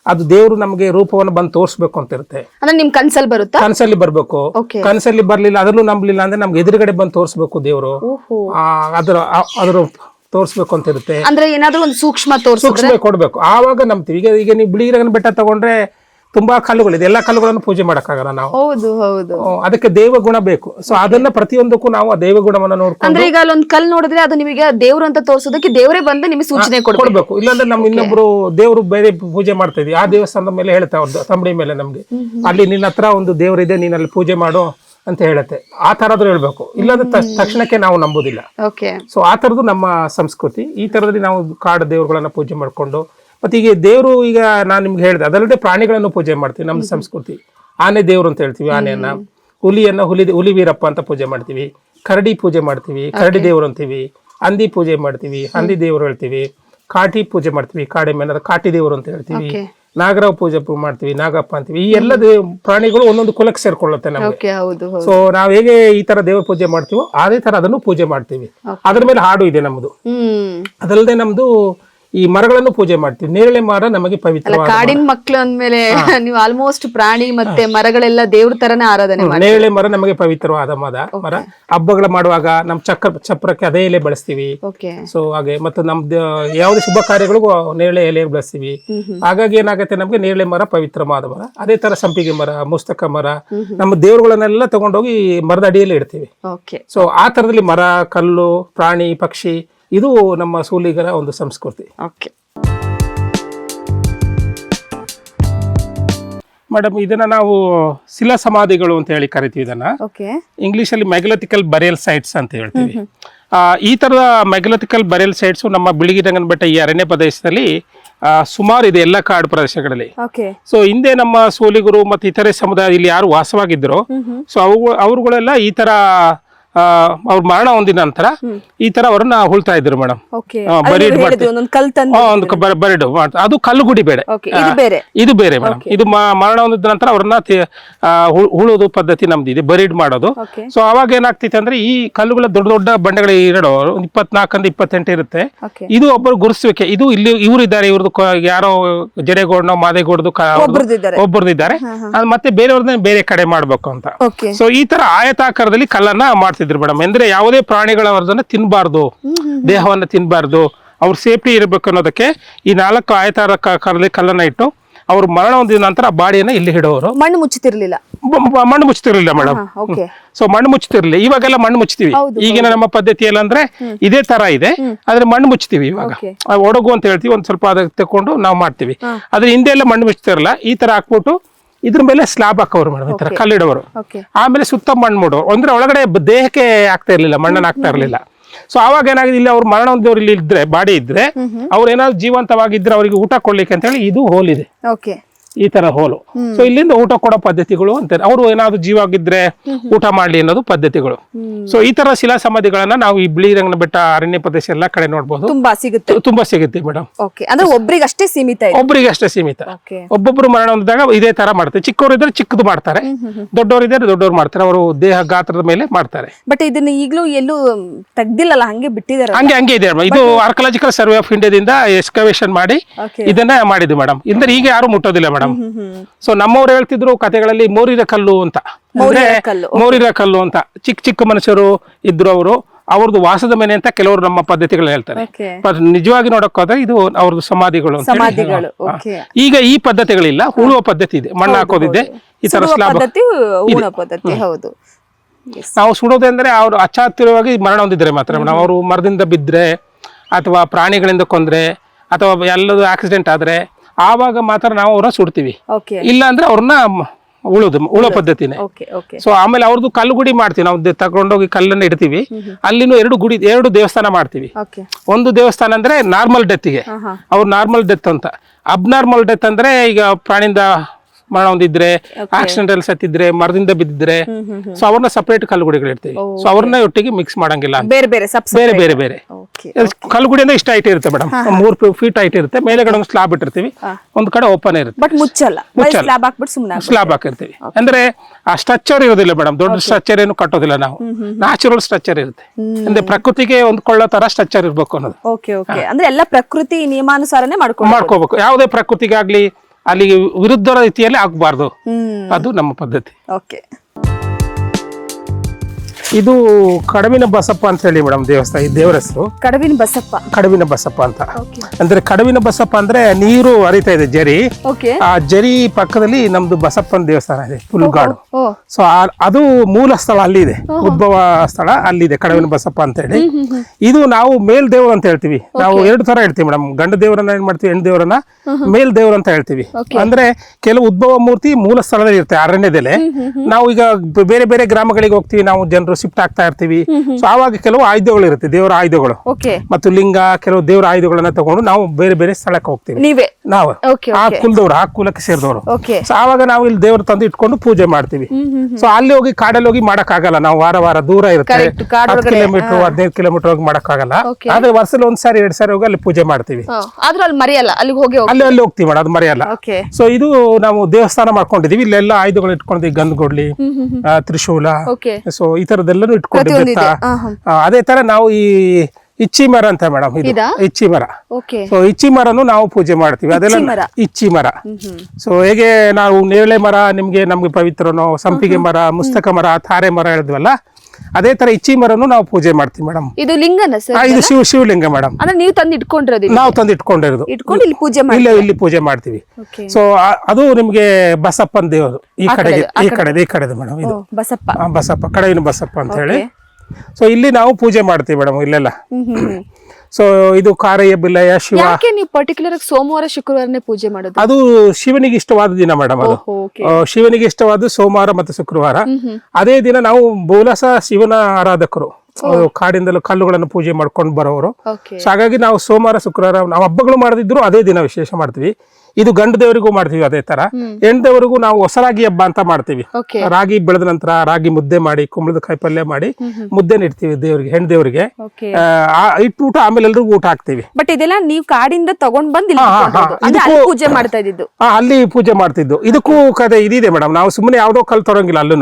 ಅದು ದೇವರು ನಮಗೆ ರೂಪವನ್ನು ಬಂದು ತೋರಿಸ್ಬೇಕು ಅಂತ ಇರುತ್ತೆ. ಅಂದ್ರೆ ನಿಮ್ ಕನ್ಸಲ್ ಬರುತ್ತಾ? ಕನಸಲ್ಲಿ ಬರ್ಬೇಕು. ಕನಸಲ್ಲಿ ಬರ್ಲಿಲ್ಲ ಅದರಲ್ಲೂ ನಂಬಲಿಲ್ಲ ಅಂದ್ರೆ ನಮ್ಗೆ ಎದುರುಗಡೆ ಬಂದು ತೋರಿಸ್ಬೇಕು ದೇವರು. ಓಹೋ. ಅದರ ಆ- ಅದರ ತೋರಿಸ್ಬೇಕು ಅಂತ ಇರುತ್ತೆ. ಅಂದ್ರೆ ಏನಾದ್ರೂ ಒಂದು ಸೂಕ್ಷ್ಮ ತೋರ್ಸಿದ್ರೆ? ಸೂಕ್ಷ್ಮ ಕೊಡ್ಬೇಕು. ಆವಾಗ ನಂಬ್ತೀವಿ. ಈಗ ಈಗ ನೀವು ಬಿಳಿಗಿರಗನ ಬೆಟ್ಟ ತಗೊಂಡ್ರೆ ತುಂಬಾ ಕಲ್ಲುಗಳಿದೆ ಎಲ್ಲಾ ಕಲ್ಲುಗಳನ್ನು ಪೂಜೆ ಮಾಡಕ್ಕಾಗಲ್ಲ ನಾವು. ಹೌದು ಹೌದು. ಅದಕ್ಕೆ ಅದಕ್ಕೆ ದೇವಗುಣ ಬೇಕು. ಸೊ ಅದನ್ನ ಪ್ರತಿಯೊಂದಕ್ಕೂ ನಾವು ಆ ದೇವಗುಣವನ್ನ ನೋಡ್ಕೊಂಡು ಅಂದ್ರೆ ಈಗ ಅಲ್ಲೊಂದ್ ಕಲ್ ನೋಡಿದ್ರೆ ಅದು ನಿಮಗೆ ದೇವ್ರು ಅಂತ ತೋರ್ಸೋದಕ್ಕೆ ದೇವರೇ ಬಂದು ನಿಮಗೆ ಸೂಚನೆ ಕೊಡ್ಬೇಕು. ಕೊಡ್ಬೇಕು. ಇಲ್ಲಾಂದ್ರೆ ನಮ್ ಇನ್ನೊಬ್ರು ದೇವ್ರು ಬೇರೆ ಪೂಜೆ ಮಾಡ್ತಾ ಇದ್ವಿ. ಆ ದೇವಸ್ಥಾನದ ಮೇಲೆ ಹೇಳ್ತಾ ಅವ್ರದ್ದು ತಂಬಡಿ ಮೇಲೆ ನಮ್ಗೆ. ಅಲ್ಲಿ ನಿನ್ನ ಹತ್ರ ಒಂದು ದೇವರಿದೆ ನೀನ್ ಅಲ್ಲಿ ಪೂಜೆ ಮಾಡು ಅಂತ ಹೇಳತ್ತೆ. ಆ ತರದ್ರು ಹೇಳ್ಬೇಕು. ಇಲ್ಲಾಂದ್ರೆ ತ- ತಕ್ಷಣಕ್ಕೆ ನಾವು ನಂಬುದಿಲ್ಲ. ಓಕೆ ಸೊ ಆ ತರದ್ದು ನಮ್ಮ ಸಂಸ್ಕೃತಿ. ಈ ತರದಲ್ಲಿ ನಾವು ಕಾಡು ದೇವರುಗಳನ್ನ ಪೂಜೆ ಮಾಡಿಕೊಂಡು ಮತ್ತೆ ಈಗ ದೇವರು ಈಗ ನಾನು ನಿಮ್ಗೆ ಹೇಳಿದೆ ಅದಲ್ಲದೆ ಪ್ರಾಣಿಗಳನ್ನು ಪೂಜೆ ಮಾಡ್ತೀವಿ ನಮ್ಮ ಸಂಸ್ಕೃತಿ. ಆನೆ ದೇವರು ಅಂತ ಹೇಳ್ತೀವಿ ಆನೆಯನ್ನ. ಹುಲಿಯನ್ನ ಹುಲಿ ಹುಲಿ ವೀರಪ್ಪ ಅಂತ ಪೂಜೆ ಮಾಡ್ತೀವಿ. ಕರಡಿ ಪೂಜೆ ಮಾಡ್ತೀವಿ ಕರಡಿ ದೇವರು ಅಂತೀವಿ ಹಂದಿ ಪೂಜೆ ಮಾಡ್ತೀವಿ ಹಂದಿ ದೇವರು ಹೇಳ್ತೀವಿ ಕಾಟಿ ಪೂಜೆ ಮಾಡ್ತೀವಿ ಕಾಡೆ ಮೇಲೆ ಕಾಟಿ ದೇವರು ಅಂತ ಹೇಳ್ತೀವಿ ನಾಗರಾವ್ ಪೂಜೆ ಮಾಡ್ತೀವಿ ನಾಗಪ್ಪ ಅಂತೀವಿ ಈ ಎಲ್ಲ ಪ್ರಾಣಿಗಳು ಒಂದೊಂದು ಕುಲಕ್ಕೆ ಸೇರ್ಕೊಳ್ಳುತ್ತೆ ನಮಗೆ. ಸೊ ನಾವ್ ಹೇಗೆ ಈ ತರ ದೇವ್ರ ಪೂಜೆ ಮಾಡ್ತೀವೋ ಅದೇ ತರ ಅದನ್ನು ಪೂಜೆ ಮಾಡ್ತೀವಿ. ಅದ್ರ ಮೇಲೆ ಹಾಡು ಇದೆ ನಮ್ದು. ಅದಲ್ಲದೆ ನಮ್ದು ಈ ಮರಗಳನ್ನು ಪೂಜೆ ಮಾಡ್ತೀವಿ. ನೇರಳೆ ಮರ ನಮಗೆ ಪವಿತ್ರ ಕಾಡಿನ ಮಕ್ಕಳು ಅಂದ್ಮೇಲೆ ನೀವು ಆಲ್ಮೋಸ್ಟ್ ಪ್ರಾಣಿ ಮತ್ತೆ ಮರಗಳೆಲ್ಲ ದೇವ್ರ ತರನೇ ಆರಾಧನೆ ನೇರಳೆ ಮರ ನಮಗೆ ಪವಿತ್ರವಾದ ಮರ ಮರ. ಹಬ್ಬಗಳು ಮಾಡುವಾಗ ನಮ್ ಚಕ್ರ ಚಪ್ರಕ್ಕೆ ಅದೇ ಎಲೆ ಬಳಸ್ತೀವಿ. ಸೊ ಹಾಗೆ ಮತ್ತು ನಮ್ದು ಯಾವುದೇ ಶುಭ ಕಾರ್ಯಗಳಿಗೂ ನೇರಳೆ ಎಲೆ ಬಳಸ್ತೀವಿ. ಹಾಗಾಗಿ ಏನಾಗುತ್ತೆ ನಮ್ಗೆ ನೇರಳೆ ಮರ ಪವಿತ್ರವಾದ ಮರ. ಅದೇ ತರ ಸಂಪಿಗೆ ಮರ ಮುಸ್ತಕ ಮರ ನಮ್ಮ ದೇವರುಗಳನ್ನೆಲ್ಲ ತಗೊಂಡೋಗಿ ಮರದ ಅಡಿಯಲ್ಲಿ ಇಡ್ತೀವಿ. ಸೊ ಆ ತರದಲ್ಲಿ ಮರ ಕಲ್ಲು ಪ್ರಾಣಿ ಪಕ್ಷಿ ಇದು ನಮ್ಮ ಸೋಲಿಗರ ಒಂದು ಸಂಸ್ಕೃತಿ. ಓಕೆ ಮೇಡಮ್ ಇದನ್ನ ನಾವು ಶಿಲಾ ಸಮಾಧಿಗಳು ಅಂತ ಹೇಳಿ ಕರಿತೀವಿ ಇದನ್ನ. ಇಂಗ್ಲಿಷ್ ಅಲ್ಲಿ ಮೆಗಲತಿಕಲ್ ಬರಿಯಲ್ ಸೈಟ್ಸ್ ಅಂತ ಹೇಳ್ತೀವಿ. ಆ, ಈ ತರದ ಮೆಗಲತಿಕಲ್ ಬರಿಯಲ್ ಸೈಟ್ಸ್ ನಮ್ಮ ಬಿಳಿಗಿರಂಗನ ಬೆಟ್ಟ ಈ ಅರಣ್ಯ ಪ್ರದೇಶದಲ್ಲಿ ಸುಮಾರು ಇದೆ ಎಲ್ಲ ಕಾಡು ಪ್ರದೇಶಗಳಲ್ಲಿ. ಸೊ ಹಿಂದೆ ನಮ್ಮ ಸೋಲಿಗರು ಮತ್ತೆ ಇತರೆ ಸಮುದಾಯ ಇಲ್ಲಿ ಯಾರು ವಾಸವಾಗಿದ್ರು ಸೊ ಅವು ಅವರುಗಳೆಲ್ಲ ಈ ತರ ಅವ್ರ ಮರಣ ಒಂದಿನ ನಂತರ ಈ ತರ ಅವ್ರನ್ನ ಹುಳ್ತಾ ಇದ್ರು ಮೇಡಮ್ ಬರೀಡ್ ಒಂದು ಬರಡು ಅದು ಕಲ್ಲುಗುಡಿ ಬೇಡ ಓಕೆ ಇದು ಬೇರೆ. ಮೇಡಮ್ ಇದು ಮರಣ ಹೊಂದಿದ ನಂತರ ಅವ್ರನ್ನ ಹುಳೋದು ಪದ್ಧತಿ ನಮ್ದು ಇದೆ ಬರೀಡ್ ಮಾಡೋದು. ಸೊ ಅವಾಗ ಏನಾಗ್ತಿತ್ತು ಅಂದ್ರೆ ಈ ಕಲ್ಲುಗಳ ದೊಡ್ಡ ದೊಡ್ಡ ಬಂಡೆಗಳು ಇರೋ ಒಂದು ಇಪ್ಪತ್ನಾಲ್ಕಂದ ಇಪ್ಪತ್ತೆಂಟು ಇರುತ್ತೆ. ಇದು ಒಬ್ಬರು ಗುರುಸುವಿಕೆ ಇದು ಇಲ್ಲಿ ಇವರು ಇದ್ದಾರೆ ಇವ್ರದ್ದು ಯಾರೋ ಜಡೆಗೋಡ್ನ ಮಾದೇಗೋಡ್ದು. ಒಬ್ಬರದಿದ್ದಾರೆ ಅದು ಮತ್ತೆ ಬೇರೆಯವ್ರನ್ನ ಬೇರೆ ಕಡೆ ಮಾಡ್ಬೇಕು ಅಂತ. ಸೊ ಈ ತರ ಆಯತಾಕಾರದಲ್ಲಿ ಕಲ್ಲನ್ನ ಮಾಡ್ತಿದ್ರು ಹೇಳ್ತಿದ್ರು ಮೇಡಮ್. ಅಂದ್ರೆ ಯಾವುದೇ ಪ್ರಾಣಿಗಳವರದನ್ನ ತಿನ್ನಬಾರ್ದು ದೇಹವನ್ನ ತಿನ್ನಬಾರ್ದು ಅವ್ರ ಸೇಫ್ಟಿ ಇರಬೇಕು ಅನ್ನೋದಕ್ಕೆ ಈ ನಾಲ್ಕು ಆಯತಾರ ಕಾಲದಲ್ಲಿ ಕಲ್ಲಿ ಕಲ್ಲನ್ನ ಇಟ್ಟು ಅವ್ರ ಮರಣ ಹೊಂದಿದ ನಂತರ ಬಾಡಿಯನ್ನ ಇಲ್ಲಿ ಹಿಡೋರು ಮಣ್ಣು ಮುಚ್ಚುತ್ತಿರ್ಲಿಲ್ಲ. ಮಣ್ಣು ಮುಚ್ತಿರ್ಲಿಲ್ಲ ಮೇಡಮ್. ಸೊ ಮಣ್ಣು ಮುಚ್ಚುತ್ತಿರ್ಲಿಲ್ಲ. ಇವಾಗೆಲ್ಲ ಮಣ್ಣು ಮುಚ್ತೀವಿ ಈಗಿನ ನಮ್ಮ ಪದ್ಧತಿಯಲ್ಲಿ ಅಂದ್ರೆ ಇದೇ ತರ ಇದೆ. ಆದ್ರೆ ಮಣ್ಣು ಮುಚ್ತೀವಿ ಇವಾಗ. ಒಡಗು ಅಂತ ಹೇಳ್ತೀವಿ. ಒಂದ್ ಸ್ವಲ್ಪ ಅದಕ್ಕೆ ತಕೊಂಡು ನಾವು ಮಾಡ್ತೀವಿ. ಆದ್ರೆ ಹಿಂದೆ ಎಲ್ಲ ಮಣ್ಣು ಮುಚ್ಚುತ್ತಿರಲ್ಲ. ಈ ತರ ಹಾಕ್ಬಿಟ್ಟು ಇದ್ರ ಮೇಲೆ ಸ್ಲಾಬ್ ಹಾಕೋರು ಮೇಡಮ್ ಈ ತರ ಕಲ್ಲಿಡೋರು. ಆಮೇಲೆ ಸುತ್ತ ಮಣ್ಣು ಮಾಡೋರು. ಅಂದ್ರೆ ಒಳಗಡೆ ದೇಹಕ್ಕೆ ಆಗ್ತಾ ಇರ್ಲಿಲ್ಲ ಮಣ್ಣನ್ನು ಆಗ್ತಾ ಇರ್ಲಿಲ್ಲ. ಸೊ ಅವಾಗ ಏನಾಗಿದೆ ಇಲ್ಲಿ ಅವ್ರು ಮರಣ ಹೊಂದಿದವ್ರು ಇಲ್ಲಿ ಇದ್ರೆ ಬಾಡಿ ಇದ್ರೆ ಅವ್ರು ಏನಾದ್ರು ಜೀವಂತವಾಗಿದ್ರೆ ಅವರಿಗೆ ಊಟ ಕೊಡ್ಲಿಕ್ಕೆ ಅಂತ ಹೇಳಿ ಇದು ಹೋಲಿದೆ. ಇದೆ ಈ ತರ ಹೋಲು. ಸೊ ಇಲ್ಲಿಂದ ಊಟ ಕೊಡೋ ಪದ್ಧತಿಗಳು ಅಂತಾರೆ. ಅವರು ಏನಾದ್ರು ಜೀವಾಗಿದ್ರೆ ಊಟ ಮಾಡ್ಲಿ ಅನ್ನೋದು ಪದ್ಧತಿಗಳು. ಸೊ ಈ ತರ ಶಿಲಾ ಸಮಾಧಿಗಳನ್ನ ನಾವು ಈ ಬಿಳಿರಂಗನ ಬೆಟ್ಟ ಅರಣ್ಯ ಪ್ರದೇಶ ಎಲ್ಲ ಕಡೆ ನೋಡಬಹುದು ತುಂಬಾ ಸಿಗುತ್ತೆ. ತುಂಬಾ ಸಿಗುತ್ತೆ ಮೇಡಮ್. ಅಂದ್ರೆ ಅಂದ್ರೆ ಒಬ್ರಿಗಷ್ಟೇ ಸೀಮಿತ ಒಬ್ರಿಗೆ ಒಬ್ಬರಿಗೆ ಅಷ್ಟೇ ಸೀಮಿತ. ಒಬ್ಬೊಬ್ರು ಮರಣ ಹೊಂದಿದಾಗ ಇದೇ ತರ ಮಾಡ್ತಾರೆ. ಚಿಕ್ಕವರು ಇದ್ರೆ ಚಿಕ್ಕದು ಮಾಡ್ತಾರೆ. ದೊಡ್ಡವರು ಇದ್ರೆ ದೊಡ್ಡವರು ಮಾಡ್ತಾರೆ. ಅವರು ದೇಹ ಗಾತ್ರದ ಮೇಲೆ ಮಾಡ್ತಾರೆ. ಬಟ್ ಇದನ್ನ ಈಗಲೂ ಎಲ್ಲೂ ತೆಗ್ದಿಲ್ಲ ಹಂಗೆ ಬಿಟ್ಟಿದ್ದಾರೆ. ಹಂಗೆ ಹಂಗೆ ಇದೆ. ಇದು ಆರ್ಕಲಾಜಿಕಲ್ ಸರ್ವೆ ಆಫ್ ಇಂಡಿಯಾದಿಂದ ಎಕ್ಸ್ಕವೇಷನ್ ಮಾಡಿ ಇದನ್ನ ಮಾಡಿದ್ವಿ ಮೇಡಮ್. ಇಂದ್ರೆ ಈಗ ಯಾರು ಮುಟ್ಟೋದಿಲ್ಲ ಮೇಡಮ್. ಹ್ಮ್ ಸೊ ನಮ್ಮವ್ರು ಹೇಳ್ತಿದ್ರು ಕಥೆಗಳಲ್ಲಿ ಮೋರಿರ ಕಲ್ಲು ಅಂತ. ಅಂದ್ರೆ ಕಲ್ಲು, ಮೋರಿರ ಕಲ್ಲು ಅಂತ. ಚಿಕ್ಕ ಚಿಕ್ಕ ಮನುಷ್ಯರು ಇದ್ರು ಅವರು. ಅವ್ರದ್ದು ವಾಸದ ಮನೆ ಅಂತ ಕೆಲವರು ನಮ್ಮ ಪದ್ಧತಿಗಳು ಹೇಳ್ತಾರೆ. ನಿಜವಾಗಿ ನೋಡಕ್ಕೋದ್ರೆ ಇದು ಅವ್ರದ್ದು ಸಮಾಧಿಗಳು ಅಂತ ಈಗ ಈ ಪದ್ಧತಿಗಳಿಲ್ಲ ಹೂಳುವ ಪದ್ಧತಿ ಇದೆ ಮಣ್ಣು ಹಾಕೋದಿದೆ ಈ ತರ ಸ್ಲಾಬ್ ಹೌದು. ನಾವು ಸುಡೋದಂದ್ರೆ ಅವ್ರು ಅಚಾತುರ್ಯವಾಗಿ ಮರಣ ಹೊಂದಿದ್ರೆ ಮಾತ್ರ. ಮೇಡಮ್ ಅವರು ಮರದಿಂದ ಬಿದ್ದರೆ ಅಥವಾ ಪ್ರಾಣಿಗಳಿಂದ ಕೊಂದ್ರೆ ಅಥವಾ ಎಲ್ಲದು ಆಕ್ಸಿಡೆಂಟ್ ಆದ್ರೆ ಆವಾಗ ಮಾತ್ರ ನಾವು ಅವ್ರನ್ನ ಸುಡ್ತೀವಿ. ಓಕೆ ಇಲ್ಲ ಅಂದ್ರೆ ಅವ್ರನ್ನ ಉಳೋದು ಉಳೋ ಪದ್ಧತಿನೇ. ಓಕೆ ಓಕೆ ಸೊ ಆಮೇಲೆ ಅವ್ರದ್ದು ಕಲ್ಲು ಗುಡಿ ಮಾಡ್ತೀವಿ. ನಾವು ತಗೊಂಡೋಗಿ ಕಲ್ಲನ್ನ ಇಡ್ತೀವಿ. ಅಲ್ಲಿನೂ ಎರಡು ಗುಡಿ ಎರಡು ದೇವಸ್ಥಾನ ಮಾಡ್ತೀವಿ. ಒಂದು ದೇವಸ್ಥಾನ ಅಂದ್ರೆ ನಾರ್ಮಲ್ ಡೆತ್ಗೆ. ಅವ್ರು ನಾರ್ಮಲ್ ಡೆತ್ ಅಂತ. ಅಬ್ನಾರ್ಮಲ್ ಡೆತ್ ಅಂದ್ರೆ ಈಗ ಪ್ರಾಣಿಯಿಂದ ಮರಣ ಹೊಂದಿದ್ರೆ ಆಕ್ಸಿಡೆಂಟ್ ಅಲ್ಲಿ ಸತ್ತಿದ್ರೆ ಮರದಿಂದ ಬಿದ್ದಿದ್ರೆ ಸೊ ಅವ್ರನ್ನ ಸಪರೇಟ್ ಕಲ್ಲುಗುಡಿಗಳು ಇಡ್ತೀವಿ. ಸೊ ಅವ್ರನ್ನ ಒಟ್ಟಿಗೆ ಮಿಕ್ಸ್ ಮಾಡಂಗಿಲ್ಲ ಬೇರೆ ಬೇರೆ ಬೇರೆ ಬೇರೆ ಬೇರೆ. ಕಲ್ಲುಗುಡಿ ಅಂದ್ರೆ ಇಷ್ಟ ಹೈಟ್ ಇರುತ್ತೆ ಮೇಡಮ್ ಮೂರ್ ಫೀಟ್ ಹೈಟ್ ಇರುತ್ತೆ. ಮೇಲೆಗಡೆ ಒಂದು ಸ್ಲಾಬ್ ಇಟ್ಟಿರ್ತೀವಿ. ಒಂದ್ ಕಡೆ ಓಪನ್ ಇರುತ್ತೆ. ಬಟ್ ಮುಚ್ಚಲ್ಲ. ಸ್ಲಾಬ್ ಹಾಕಿರ್ತೀವಿ. ಅಂದ್ರೆ ಆ ಸ್ಟ್ರಕ್ಚರ್ ಇರೋದಿಲ್ಲ ಮೇಡಮ್ ದೊಡ್ಡ ಸ್ಟ್ರಕ್ಚರ್ ಏನು ಕಟ್ಟೋದಿಲ್ಲ ನಾವು. ನ್ಯಾಚುರಲ್ ಸ್ಟ್ರಕ್ಚರ್ ಇರುತ್ತೆ. ಅಂದ್ರೆ ಪ್ರಕೃತಿಗೆ ಹೊಂದ್ಕೊಳ್ಳೋ ತರ ಸ್ಟ್ರಕ್ಚರ್ ಇರ್ಬೇಕು ಅನ್ನೋದು. ಓಕೆ ಓಕೆ ಅಂದ್ರೆ ಎಲ್ಲ ಪ್ರಕೃತಿ ನಿಯಮಾನುಸಾರನೇ ಮಾಡ್ಕೊಂಡು ಮಾಡ್ಕೋಬೇಕು. ಯಾವುದೇ ಪ್ರಕೃತಿಗಾಗ್ಲಿ ಅಲ್ಲಿ ವಿರುದ್ಧ ರೀತಿಯಲ್ಲಿ ಆಗಬಾರ್ದು ಅದು ನಮ್ಮ ಪದ್ಧತಿ. ಓಕೆ ಇದು ಕಡವಿನ ಬಸಪ್ಪ ಅಂತ ಹೇಳಿ ಮೇಡಮ್ ದೇವಸ್ಥಾನ ಈ ದೇವರ ಹೆಸರು. ಕಡವಿನ ಬಸಪ್ಪ. ಕಡವಿನ ಬಸಪ್ಪ ಅಂತ. ಅಂದ್ರೆ ಕಡವಿನ ಬಸಪ್ಪ ಅಂದ್ರೆ ನೀರು ಹರಿತಾ ಇದೆ ಜರಿ. ಆ ಜರಿ ಪಕ್ಕದಲ್ಲಿ ನಮ್ದು ಬಸಪ್ಪನ ದೇವಸ್ಥಾನ ಇದೆ ಹುಲ್ಗಾಡು. ಸೊ ಅದು ಮೂಲ ಸ್ಥಳ ಅಲ್ಲಿ ಇದೆ ಉದ್ಭವ ಸ್ಥಳ ಅಲ್ಲಿದೆ ಕಡವಿನ ಬಸಪ್ಪ ಅಂತ ಹೇಳಿ. ಇದು ನಾವು ಮೇಲ್ ದೇವರು ಅಂತ ಹೇಳ್ತೀವಿ. ನಾವು ಎರಡು ತರ ಹೇಳ್ತೀವಿ ಮೇಡಮ್. ಗಂಡ ದೇವರನ್ನ ಏನ್ ಮಾಡ್ತೀವಿ ಹೆಣ್ಣು ದೇವರನ್ನ ಮೇಲ್ ದೇವರು ಅಂತ ಹೇಳ್ತೀವಿ. ಅಂದ್ರೆ ಕೆಲವು ಉದ್ಭವ ಮೂರ್ತಿ ಮೂಲ ಸ್ಥಳದಲ್ಲಿ ಇರುತ್ತೆ ಅರಣ್ಯದಲ್ಲಿ. ನಾವು ಈಗ ಬೇರೆ ಬೇರೆ ಗ್ರಾಮಗಳಿಗೆ ಹೋಗ್ತೀವಿ ನಾವು ಜನರು ಶಿಫ್ಟ್ ಆಗ್ತಾ ಇರ್ತೀವಿ. ಸೊ ಆವಾಗ ಕೆಲವು ಆಯುಧಗಳು ಇರುತ್ತೆ ದೇವರ ಆಯುಧಗಳು. ಮತ್ತು ಲಿಂಗ ಕೆಲವು ದೇವರ ಆಯುಧಗಳನ್ನ ತಗೊಂಡು ನಾವು ಬೇರೆ ಬೇರೆ ಸ್ಥಳಕ್ಕೆ ಹೋಗ್ತೀವಿ. ನೀವೇ? ನಾವು. ಆ ಕುಲದವ್ರು ಆ ಕುಲಕ್ಕೆ ಸೇರಿದವರು. ಸೊ ಆವಾಗ ನಾವು ಇಲ್ಲಿ ದೇವ್ರ ತಂದು ಇಟ್ಕೊಂಡು ಪೂಜೆ ಮಾಡ್ತೀವಿ. ಸೊ ಅಲ್ಲಿ ಹೋಗಿ ಕಾಡಲ್ಲಿ ಹೋಗಿ ಮಾಡಕ್ ಆಗಲ್ಲ ನಾವು ವಾರ ವಾರ ದೂರ ಇರುತ್ತೆ. ಹತ್ತು ಕಿಲೋಮೀಟರ್ ಹದಿನೈದು ಕಿಲೋಮೀಟರ್ ಹೋಗಿ ಮಾಡಕ್ ಆಗಲ್ಲ ಆದ್ರೆ ವರ್ಷದಲ್ಲಿ ಒಂದ್ ಸಾರಿ ಎರಡ್ ಸಾರಿ ಹೋಗಿ ಅಲ್ಲಿ ಪೂಜೆ ಮಾಡ್ತೀವಿ. ಅಲ್ಲಿ ಹೋಗಿ ಅಲ್ಲಿ ಅಲ್ಲಿ ಹೋಗ್ತೀವಿ ಮೇಡಮ್ ಅದು ಮರೆಯಲ್ಲ. ಸೊ ಇದು ನಾವು ದೇವಸ್ಥಾನ ಮಾಡ್ಕೊಂಡಿದೀವಿ. ಇಲ್ಲೆಲ್ಲ ಆಯುಧಗಳು ಇಟ್ಕೊಂಡಿದ್ದೀವಿ. ಗಂಧಗೊಡ್ಲಿ ತ್ರಿಶೂಲ. ಸೊ ಈ ತರದೆಲ್ಲನೂ ಹಾ ಆ, ಅದೇ ತರ ನಾವು ಈ ಇಚ್ಚಿ ಮರ ಅಂತ ಮೇಡಮ್ ಇದು? ಇಚ್ಚಿ ಮರ ಸೊ ಇಚ್ಚಿ ಮರನು ನಾವು ಪೂಜೆ ಮಾಡ್ತೀವಿ. ಅದೆಲ್ಲ. ಇಚ್ಚಿ ಮರ ಸೊ ಹೇಗೆ ನಾವು ನೇರಳೆ ಮರ ನಿಮ್ಗೆ ನಮ್ಗೆ ಪವಿತ್ರನೋ ಸಂಪಿಗೆ ಮರ ಮುಸ್ತಕ ಮರ ತಾರೆ ಮರ ಹೇಳಿದ್ವಲ್ಲ? ಅದೇ ತರ ಇಚ್ಚಿ ಮರನು ನಾವು ಪೂಜೆ ಮಾಡ್ತೀವಿ ಮೇಡಮ್. ಇದು ಲಿಂಗನ ಸರ್ ಇದು ಶಿವ ಶಿವಲಿಂಗ ಮೇಡಮ್. ಅಂದ್ರೆ ನೀವು ತಂದು ಇಟ್ಕೊಂಡಿರೋದು? ನಾವು ತಂದು ಇಟ್ಕೊಂಡಿರೋದು. ಇಟ್ಕೊಂಡು ಇಲ್ಲಿ ಪೂಜೆ ಇಲ್ಲ ಇಲ್ಲಿ ಪೂಜೆ ಮಾಡ್ತೀವಿ. ಸೊ ಅದು ನಿಮ್ಗೆ ಬಸಪ್ಪನ್ ದೇವರು ಈ ಕಡೆಗೆ ಈ ಕಡೆದು ಈ ಕಡೆದು ಮೇಡಮ್ ಇದು. ಬಸಪ್ಪ. ಬಸಪ್ಪ ಕಡವಿನ ಬಸಪ್ಪ ಅಂತ ಹೇಳಿ. ಸೊ ಇಲ್ಲಿ ನಾವು ಪೂಜೆ ಮಾಡ್ತೀವಿ ಮೇಡಮ್ ಇಲ್ಲೆಲ್ಲ. ಸೊ ಇದು ಕಾರಯ್ಯ ಬಿಲ್ಲಯ್ಯ ಶಿವ. ಯಾಕೆ ನೀವು ಪರ್ಟಿಕ್ಯುಲರ್ ಸೋಮವಾರ ಶುಕ್ರವಾರನೇ ಪೂಜೆ ಮಾಡೋದು? ಅದು ಶಿವನಿಗೆ ಇಷ್ಟವಾದ ದಿನ ಮೇಡಮ್ ಅದು. ಆ, ಶಿವನಿಗೆ ಇಷ್ಟವಾದ ಸೋಮವಾರ ಮತ್ತು ಶುಕ್ರವಾರ. ಅದೇ ದಿನ ನಾವು ಬೋಲಸ ಶಿವನ ಆರಾಧಕರು. ಅದು ಕಾಡಿಂದಲೂ ಕಲ್ಲುಗಳನ್ನು ಪೂಜೆ ಮಾಡ್ಕೊಂಡು ಬರೋರು. ಓಕೆ ಸೊ ಹಾಗಾಗಿ ನಾವು ಸೋಮವಾರ ಶುಕ್ರವಾರ ನಾವು ಹಬ್ಬಗಳು ಮಾಡದಿದ್ರು ಅದೇ ದಿನ ವಿಶೇಷ ಮಾಡ್ತೀವಿ. ಇದು ಗಂಡು ದೇವರಿಗೂ ಮಾಡ್ತೀವಿ ಅದೇ ತರ. ಹೆಣ್ ದೇವರಿಗೂ ನಾವು ಹೊಸರಾಗಿ ಹಬ್ಬ ಅಂತ ಮಾಡ್ತೀವಿ. ರಾಗಿ ಬೆಳೆದ ನಂತರ ರಾಗಿ ಮುದ್ದೆ ಮಾಡಿ ಕುಂಬಳದ ಕಾಯಿ ಪಲ್ಯ ಮಾಡಿ ಮುದ್ದೆ ಇಡ್ತೀವಿ ದೇವರಿಗೆ ಹೆಣ್ ದೇವರಿಗೆ. ಇಟ್ಟು ಊಟ ಆಮೇಲೆ ಎಲ್ಲರಿಗೂ ಊಟ ಹಾಕ್ತಿವಿ. ಬಟ್ ಇದೆಲ್ಲ ನೀವು ಕಾಡಿಂದ ತಗೊಂಡ್ ಬಂದಿಲ್ಲ ಪೂಜೆ ಮಾಡ್ತಾ ಇದ್ದಿದ್ದು. ಆ, ಅಲ್ಲಿ ಪೂಜೆ ಮಾಡ್ತಿದ್ದು. ಇದಕ್ಕೂ ಕದೆ ಇದಿದೆ ಮೇಡಮ್. ನಾವು ಸುಮ್ಮನೆ ಯಾವ್ದೋ ಕಲ್ ತರೋಂಗಿಲ್ಲ ಅಲ್ಲೂ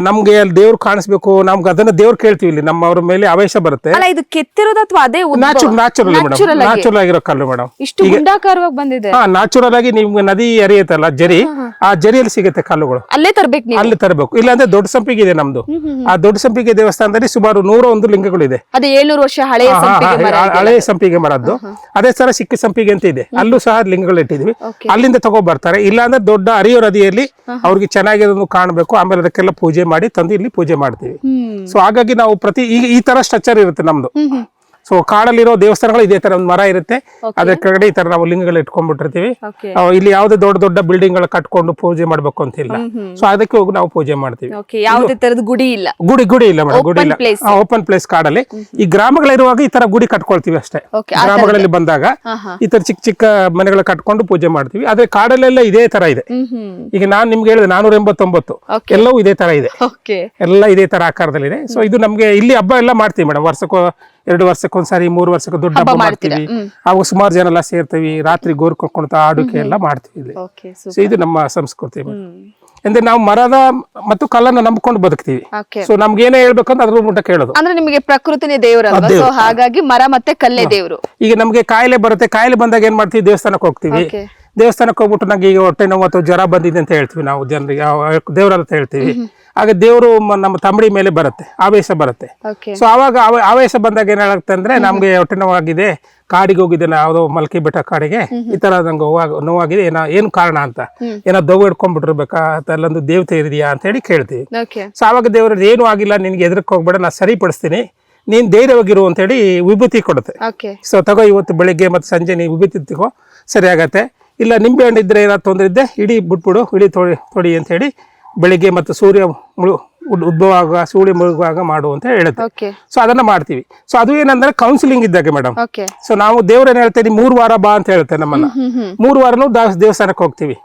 ನಮ್ಗೆ ಅಲ್ಲಿ ದೇವ್ರು ಕಾಣಿಸ್ಬೇಕು ನಮ್ಗೆ ಅದನ್ನ ದೇವ್ರು ಕೇಳ್ತೀವಿ ಇಲ್ಲಿ. ನಮ್ಮವ್ರ ಮೇಲೆ ಆವೇಶ ಬರುತ್ತೆ. ಅಲ್ಲ ಇದು ಕೆತ್ತಿರೋದು ಅಥವಾ ಅದೇ? Natural natural madam. ನ್ಯಾಚುರಲ್ ಆಗಿರೋ ಕಲ್ಲು ಮೇಡಮ್ ಇಷ್ಟು ಗುಂಡಾಕಾರವಾಗಿ ಬಂದಿದೆ. ನ್ಯಾಚುರಲ್ ಆಗಿ ನಿಮ್ಗೆ ನದಿ ಹರಿಯುತ್ತಲ್ಲ ಜರಿ ಆ ಜರಿಯಲ್ಲಿ ಸಿಗುತ್ತೆ ಕಲ್ಲುಗಳು ಅಲ್ಲೇ ತರಬೇಕು ನೀವು? ಅಲ್ಲಿ ತರಬೇಕು. ಇಲ್ಲಾಂದ್ರೆ ದೊಡ್ಡ ಸಂಪಿಗೆ ಇದೆ ನಮ್ದು. ಆ ದೊಡ್ಡ ಸಂಪಿಗೆ ದೇವಸ್ಥಾನದಲ್ಲಿ ಸುಮಾರು ನೂರ ಒಂದು ಲಿಂಗಗಳಿದೆ. ಅದು ಏಳ್ನೂರು ವರ್ಷ ಹಳೆಯ ಸಂಪಿಗೆ ಮರ ಹಾ, ಹಳೆ ಸಂಪಿಗೆ ಮರದ್ದು ಅದೇ. ತರ ಸಿಕ್ಕ ಸಂಪಿಗೆ ಅಂತ ಇದೆ. ಅಲ್ಲೂ ಸಹ ಲಿಂಗಗಳು ಇಟ್ಟಿದ್ವಿ. Okay. ಅಲ್ಲಿಂದ ತಗೋ ಬರ್ತಾರೆ ಇಲ್ಲಾಂದ್ರೆ ದೊಡ್ಡ ಹರಿಯೋ ನದಿಯಲ್ಲಿ ಅವ್ರಿಗೆ ಚೆನ್ನಾಗಿರೋದು ಕಾಣಬೇಕು. ಆಮೇಲೆ ಅದಕ್ಕೆಲ್ಲ ಪೂಜೆ ಮಾಡಿ ತಂದು ಇಲ್ಲಿ ಪೂಜೆ ಮಾಡ್ತೀವಿ. ಹ್ಮ್. ಸೊ ಹಾಗಾಗಿ ನಾವು ಪ್ರತಿ ಈಗ ಈ ತರ ಸ್ಟ್ರಕ್ಚರ್ ಇರುತ್ತೆ ನಮ್ದು. ಹ್ಮ್ ಹ್ಮ್. ಸೊ ಕಾಡಲ್ಲಿರೋ ದೇವಸ್ಥಾನಗಳು ಇದೇ ತರ ಒಂದು ಮರ ಇರುತ್ತೆ. ಅದ್ರ ಕೆಳಗಡೆ ಈ ತರ ನಾವು ಲಿಂಗಗಳು ಇಟ್ಕೊಂಡ್ಬಿಟ್ಟಿರ್ತೀವಿ. ಇಲ್ಲಿ ಯಾವುದೇ ದೊಡ್ಡ ದೊಡ್ಡ ಬಿಲ್ಡಿಂಗ್ಗಳು ಕಟ್ಕೊಂಡು ಪೂಜೆ ಮಾಡ್ಬೇಕು ಅಂತ ಇಲ್ಲ. ಸೊ ಅದಕ್ಕೆ ಹೋಗಿ ನಾವು ಪೂಜೆ ಮಾಡ್ತೀವಿ. ಯಾವುದೇ ತರದ ಗುಡಿ ಇಲ್ಲ. ಗುಡಿ ಗುಡಿ ಇಲ್ಲ ಮೇಡಮ್ ಗುಡಿ ಇಲ್ಲ. ಓಪನ್ ಪ್ಲೇಸ್ ಕಾಡಲ್ಲಿ. ಈ ಗ್ರಾಮಗಳಿರುವಾಗ ಈ ತರ ಗುಡಿ ಕಟ್ಕೊಳ್ತೀವಿ ಅಷ್ಟೇ. ಗ್ರಾಮಗಳಲ್ಲಿ ಬಂದಾಗ ಈ ತರ ಚಿಕ್ಕ ಚಿಕ್ಕ ಮನೆಗಳ ಕಟ್ಕೊಂಡು ಪೂಜೆ ಮಾಡ್ತೀವಿ. ಆದ್ರೆ ಕಾಡಲ್ಲೆಲ್ಲ ಇದೇ ತರ ಇದೆ. ಈಗ ನಾನ್ ನಿಮ್ಗೆ ಹೇಳಿದೆ ನಾನೂರ ಎಂಬತ್ತೊಂಬತ್ತು ಎಲ್ಲವೂ ಇದೇ ತರ ಇದೆ. ಎಲ್ಲ ಇದೇ ತರ ಆಕಾರದಲ್ಲಿ ಇದೆ ಸೊ ಇದು ನಮ್ಗೆ ಇಲ್ಲಿ ಹಬ್ಬ ಎಲ್ಲ ಮಾಡ್ತೀವಿ ಮೇಡಮ್ ವರ್ಷಕ್ಕೂ ಎರಡು ವರ್ಷಕ್ಕೊಂದ್ಸಾರಿ ಮೂರು ವರ್ಷಕ್ಕೆ ದೊಡ್ಡ ಹಬ್ಬ ಮಾಡ್ತೀವಿ. ಅವಾಗ ಸುಮಾರು ಜನ ಎಲ್ಲ ಸೇರ್ತೀವಿ ರಾತ್ರಿ ಗೋರ್ ಕೊಟ್ಕೊಂತ ಆಡುಕೆ ಎಲ್ಲ ಮಾಡ್ತೀವಿ ಇಲ್ಲಿ. ಸೊ ಇದು ನಮ್ಮ ಸಂಸ್ಕೃತಿ ಅಂದ್ರೆ ನಾವು ಮರದ ಮತ್ತು ಕಲ್ಲನ್ನ ನಂಬ್ಕೊಂಡು ಬದುಕ್ತಿವಿ. ಸೊ ನಮ್ಗೆ ಏನೇ ಹೇಳ್ಬೇಕಂದ್ರೆ ಅದ್ರ ಮುಟ್ಟ ಕೇಳೋದು. ಅಂದ್ರೆ ನಿಮಗೆ ಪ್ರಕೃತಿನೇ ದೇವರ ಹಾಗಾಗಿ ಮರ ಮತ್ತೆ ಕಲ್ಲೇ ದೇವರು. ಈಗ ನಮ್ಗೆ ಕಾಯಿಲೆ ಬರುತ್ತೆ ಕಾಯಿಲೆ ಬಂದಾಗ ಏನ್ ಮಾಡ್ತೀವಿ? ದೇವಸ್ಥಾನಕ್ಕೆ ಹೋಗ್ತೀವಿ. ದೇವಸ್ಥಾನಕ್ಕೆ ಹೋಗ್ಬಿಟ್ಟು ನಂಗೆ ಈಗ ಹೊಟ್ಟೆ ನೋವು ಅಥವಾ ಜ್ವರ ಬಂದಿದೆ ಅಂತ ಹೇಳ್ತೀವಿ ನಾವು ಜನರಿಗೆ ದೇವರ ಅಂತ ಹೇಳ್ತೀವಿ. ಆಗ ದೇವರು ನಮ್ಮ ತಂಬಡಿ ಮೇಲೆ ಬರುತ್ತೆ ಆವೇಶ ಬರುತ್ತೆ. ಸೊ ಆವಾಗ ಆವ- ಆವೇಶ ಬಂದಾಗ ಏನಾಗುತ್ತೆ ಅಂದ್ರೆ ನಮ್ಗೆ ಹೊಟ್ಟೆ ನೋವಾಗಿದೆ ಕಾಡಿಗೆ ಹೋಗಿದ್ದೆ ನಾವು ಯಾವುದೋ ಮಲ್ಕಿ ಬೆಟ್ಟ ಕಾಡಿಗೆ ಈ ತರ ನಂಗೆ ನೋವಾಗ ನೋವಾಗಿದೆ ಏನೋ ಏನು ಕಾರಣ ಅಂತ. ಏನೋ ದವ್ ಹಿಡ್ಕೊಂಡ್ಬಿಟ್ಟಿರ್ಬೇಕಾ ಅಲ್ಲೊಂದು ದೇವತೆ ಇದೆಯಾ ಅಂತ ಹೇಳಿ ಕೇಳ್ತೀವಿ. ಸೊ ಆವಾಗ ದೇವರ ಏನು ಆಗಿಲ್ಲ ನಿನ್ಗೆ ಎದ್ರಕ್ಕೆ ಹೋಗ್ಬೇಡ ನಾ ಸರಿಪಡಿಸ್ತೀನಿ. ನೀನ್ ಧೈರ್ಯವಾಗಿರು ಅಂತ ಹೇಳಿ ವಿಭೂತಿ ಕೊಡುತ್ತೆ. ಸೊ ತಗೋ ಇವತ್ತು ಬೆಳಿಗ್ಗೆ ಮತ್ತೆ ಸಂಜೆ ನೀವು ವಿಭೂತಿ ತಗೋ ಸರಿ ಆಗತ್ತೆ. ಇಲ್ಲ ನಿಂಬೆ ಹಣ್ಣು ಇದ್ರೆ ಏನಾದ್ರು ತೊಂದರೆ ಇದ್ದೆ ಇಡೀ ಬಿಟ್ಬಿಡು ಇಡೀ ತೊಡಿ ತೊಡಿ ಅಂತ ಹೇಳಿ ಬೆಳಿಗ್ಗೆ ಮತ್ತು ಸೂರ್ಯ ಮುಳು ಉದ್- ಉದ್ಭವ ಆಗುವ ಸೂರ್ಯ ಮುಳುಗುವಾಗ ಮಾಡು ಅಂತ ಹೇಳುತ್ತೆ. ಸೊ ಅದನ್ನ ಮಾಡ್ತೀವಿ. ಸೊ ಅದು ಏನಂದ್ರೆ ಕೌನ್ಸಿಲಿಂಗ್ ಇದ್ದಾಗ ಮೇಡಮ್ ಸೊ ನಾವು ದೇವ್ರೇನ್ ಹೇಳ್ತೇವೆ ಮೂರ್ ವಾರ ಬಾ ಅಂತ ಹೇಳುತ್ತೆ ನಮ್ಮನ್ನ. ಮೂರ್ ವಾರನು ದೇವಸ್ಥಾನಕ್ಕೆ ಹೋಗ್ತೀವಿ.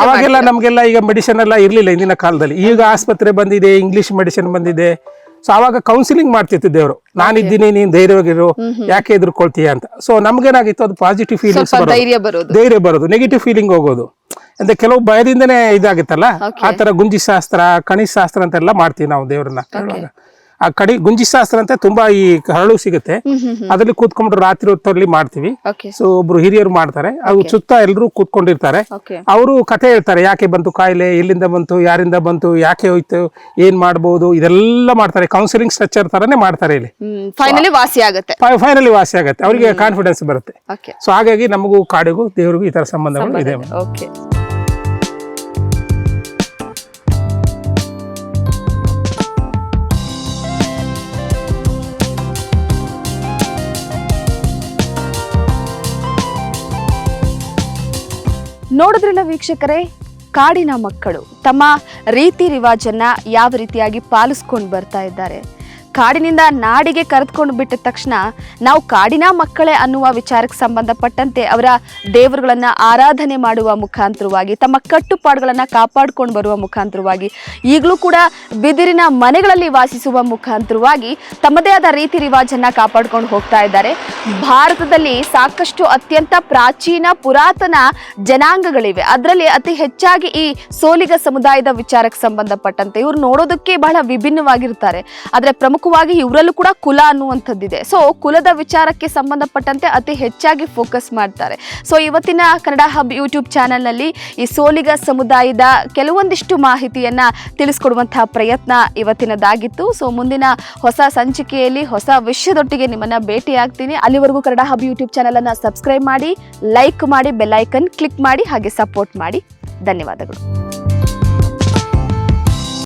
ಅವಾಗೆಲ್ಲ ನಮ್ಗೆಲ್ಲ ಈಗ ಮೆಡಿಸಿನ್ ಎಲ್ಲ ಇರ್ಲಿಲ್ಲ ಇಂದಿನ ಕಾಲದಲ್ಲಿ. ಈಗ ಆಸ್ಪತ್ರೆ ಬಂದಿದೆ ಇಂಗ್ಲಿಷ್ ಮೆಡಿಸಿನ್ ಬಂದಿದೆ. ಸೊ ಅವಾಗ ಕೌನ್ಸಿಲಿಂಗ್ ಮಾಡ್ತಿತ್ತು ದೇವರು. ನಾನಿದ್ದೀನಿ ನೀನ್ ಧೈರ್ಯವಾಗಿರು ಯಾಕೆ ಎದುರ್ಕೊಳ್ತೀಯ ಅಂತ. ಸೊ ನಮ್ಗೇನಾಗಿತ್ತು ಅದು ಪಾಸಿಟಿವ್ ಫೀಲಿಂಗ್ಸ್ ಬರೋದು. ಧೈರ್ಯ ಬರೋದು. ನೆಗೆಟಿವ್ ಫೀಲಿಂಗ್ ಹೋಗೋದು. ಅಂದ್ರೆ ಕೆಲವು ಭಯದಿಂದನೇ ಇದಾಗುತ್ತಲ್ಲ? ಆ ತರ ಗುಂಜಿ ಶಾಸ್ತ್ರ ಕಣಿ ಶಾಸ್ತ್ರ ಅಂತೆಲ್ಲ ಮಾಡ್ತೀವಿ ನಾವು ದೇವ್ರನ್ನ. ಆ ಕಡಿ ಗುಂಜಿ ಶಾಸ್ತ್ರ ಅಂತ ತುಂಬಾ ಈ ಹರಳು ಸಿಗುತ್ತೆ. ಅದ್ರಲ್ಲಿ ಕೂತ್ಕೊಂಡ್ಬಿಟ್ಟು ರಾತ್ರಿ ಹೊತ್ತಲ್ಲಿ ಮಾಡ್ತೀವಿ. ಸೊ ಒಬ್ರು ಹಿರಿಯರು ಮಾಡ್ತಾರೆ. ಅದು ಸುತ್ತ ಎಲ್ಲರೂ ಕೂತ್ಕೊಂಡಿರ್ತಾರೆ. ಅವರು ಕತೆ ಹೇಳ್ತಾರೆ ಯಾಕೆ ಬಂತು ಕಾಯಿಲೆ? ಎಲ್ಲಿಂದ ಬಂತು ಯಾರಿಂದ ಬಂತು ಯಾಕೆ ಹೋಯ್ತು ಏನ್ ಮಾಡಬಹುದು ಇದೆಲ್ಲ ಮಾಡ್ತಾರೆ. ಕೌನ್ಸಿಲಿಂಗ್ ಸ್ಟ್ರಕ್ಚರ್ ತರನೇ ಮಾಡ್ತಾರೆ ಇಲ್ಲಿ. ಫೈನಲಿ ವಾಸಿ ಆಗುತ್ತೆ. ಫೈನಲಿ ವಾಸಿ ಆಗುತ್ತೆ. ಅವರಿಗೆ ಕಾನ್ಫಿಡೆನ್ಸ್ ಬರುತ್ತೆ. ಸೊ ಹಾಗಾಗಿ ನಮಗೂ ಕಾಡಿಗೂ ದೇವರಿಗೂ ಈ ತರ ಸಂಬಂಧಗಳು ಇದೆ. ಓಕೆ ನೋಡಿದ್ರಲ್ಲ ವೀಕ್ಷಕರೇ ಕಾಡಿನ ಮಕ್ಕಳು ತಮ್ಮ ರೀತಿ ರಿವಾಜನ್ನ ಯಾವ ರೀತಿಯಾಗಿ ಪಾಲಿಸ್ಕೊಂಡು ಬರ್ತಾ ಇದ್ದಾರೆ. ಕಾಡಿನಿಂದ ನಾಡಿಗೆ ಕರೆದುಕೊಂಡು ಬಿಟ್ಟ ತಕ್ಷಣ ನಾವು ಕಾಡಿನ ಮಕ್ಕಳೇ ಅನ್ನುವ ವಿಚಾರಕ್ಕೆ ಸಂಬಂಧಪಟ್ಟಂತೆ ಅವರ ದೇವರುಗಳನ್ನ ಆರಾಧನೆ ಮಾಡುವ ಮುಖಾಂತರವಾಗಿ, ತಮ್ಮ ಕಟ್ಟುಪಾಡುಗಳನ್ನ ಕಾಪಾಡಿಕೊಂಡು ಬರುವ ಮುಖಾಂತರವಾಗಿ, ಈಗಲೂ ಕೂಡ ಬಿದಿರಿನ ಮನೆಗಳಲ್ಲಿ ವಾಸಿಸುವ ಮುಖಾಂತರವಾಗಿ ತಮ್ಮದೇ ಆದ ರೀತಿ ರಿವಾಜನ್ನ ಕಾಪಾಡಿಕೊಂಡು ಹೋಗ್ತಾ ಇದ್ದಾರೆ. ಭಾರತದಲ್ಲಿ ಸಾಕಷ್ಟು ಅತ್ಯಂತ ಪ್ರಾಚೀನ ಪುರಾತನ ಜನಾಂಗಗಳಿವೆ. ಅದರಲ್ಲಿ ಅತಿ ಹೆಚ್ಚಾಗಿ ಈ ಸೋಲಿಗ ಸಮುದಾಯದ ವಿಚಾರಕ್ಕೆ ಸಂಬಂಧಪಟ್ಟಂತೆ ಇವರು ನೋಡೋದಕ್ಕೆ ಬಹಳ ವಿಭಿನ್ನವಾಗಿರ್ತಾರೆ. ಆದರೆ ಪ್ರಮುಖವಾಗಿ ಇವರಲ್ಲೂ ಕೂಡ ಕುಲ ಅನ್ನುವಂಥದ್ದಿದೆ. ಸೊ ಕುಲದ ವಿಚಾರಕ್ಕೆ ಸಂಬಂಧಪಟ್ಟಂತೆ ಅತಿ ಹೆಚ್ಚಾಗಿ ಫೋಕಸ್ ಮಾಡ್ತಾರೆ. ಸೊ ಇವತ್ತಿನ ಕನ್ನಡ ಹಬ್ ಯೂಟ್ಯೂಬ್ ಚಾನೆಲ್ನಲ್ಲಿ ಈ ಸೋಲಿಗ ಸಮುದಾಯದ ಕೆಲವೊಂದಿಷ್ಟು ಮಾಹಿತಿಯನ್ನು ತಿಳಿಸ್ಕೊಡುವಂತಹ ಪ್ರಯತ್ನ ಇವತ್ತಿನದಾಗಿತ್ತು. ಸೊ ಮುಂದಿನ ಹೊಸ ಸಂಚಿಕೆಯಲ್ಲಿ ಹೊಸ ವಿಷಯದೊಟ್ಟಿಗೆ ನಿಮ್ಮನ್ನು ಭೇಟಿಯಾಗ್ತೀನಿ. ಅಲ್ಲಿವರೆಗೂ ಕನ್ನಡ ಹಬ್ ಯೂಟ್ಯೂಬ್ ಚಾನಲನ್ನು ಸಬ್ಸ್ಕ್ರೈಬ್ ಮಾಡಿ ಲೈಕ್ ಮಾಡಿ ಬೆಲ್ಲೈಕನ್ ಕ್ಲಿಕ್ ಮಾಡಿ, ಹಾಗೆ ಸಪೋರ್ಟ್ ಮಾಡಿ. ಧನ್ಯವಾದಗಳು.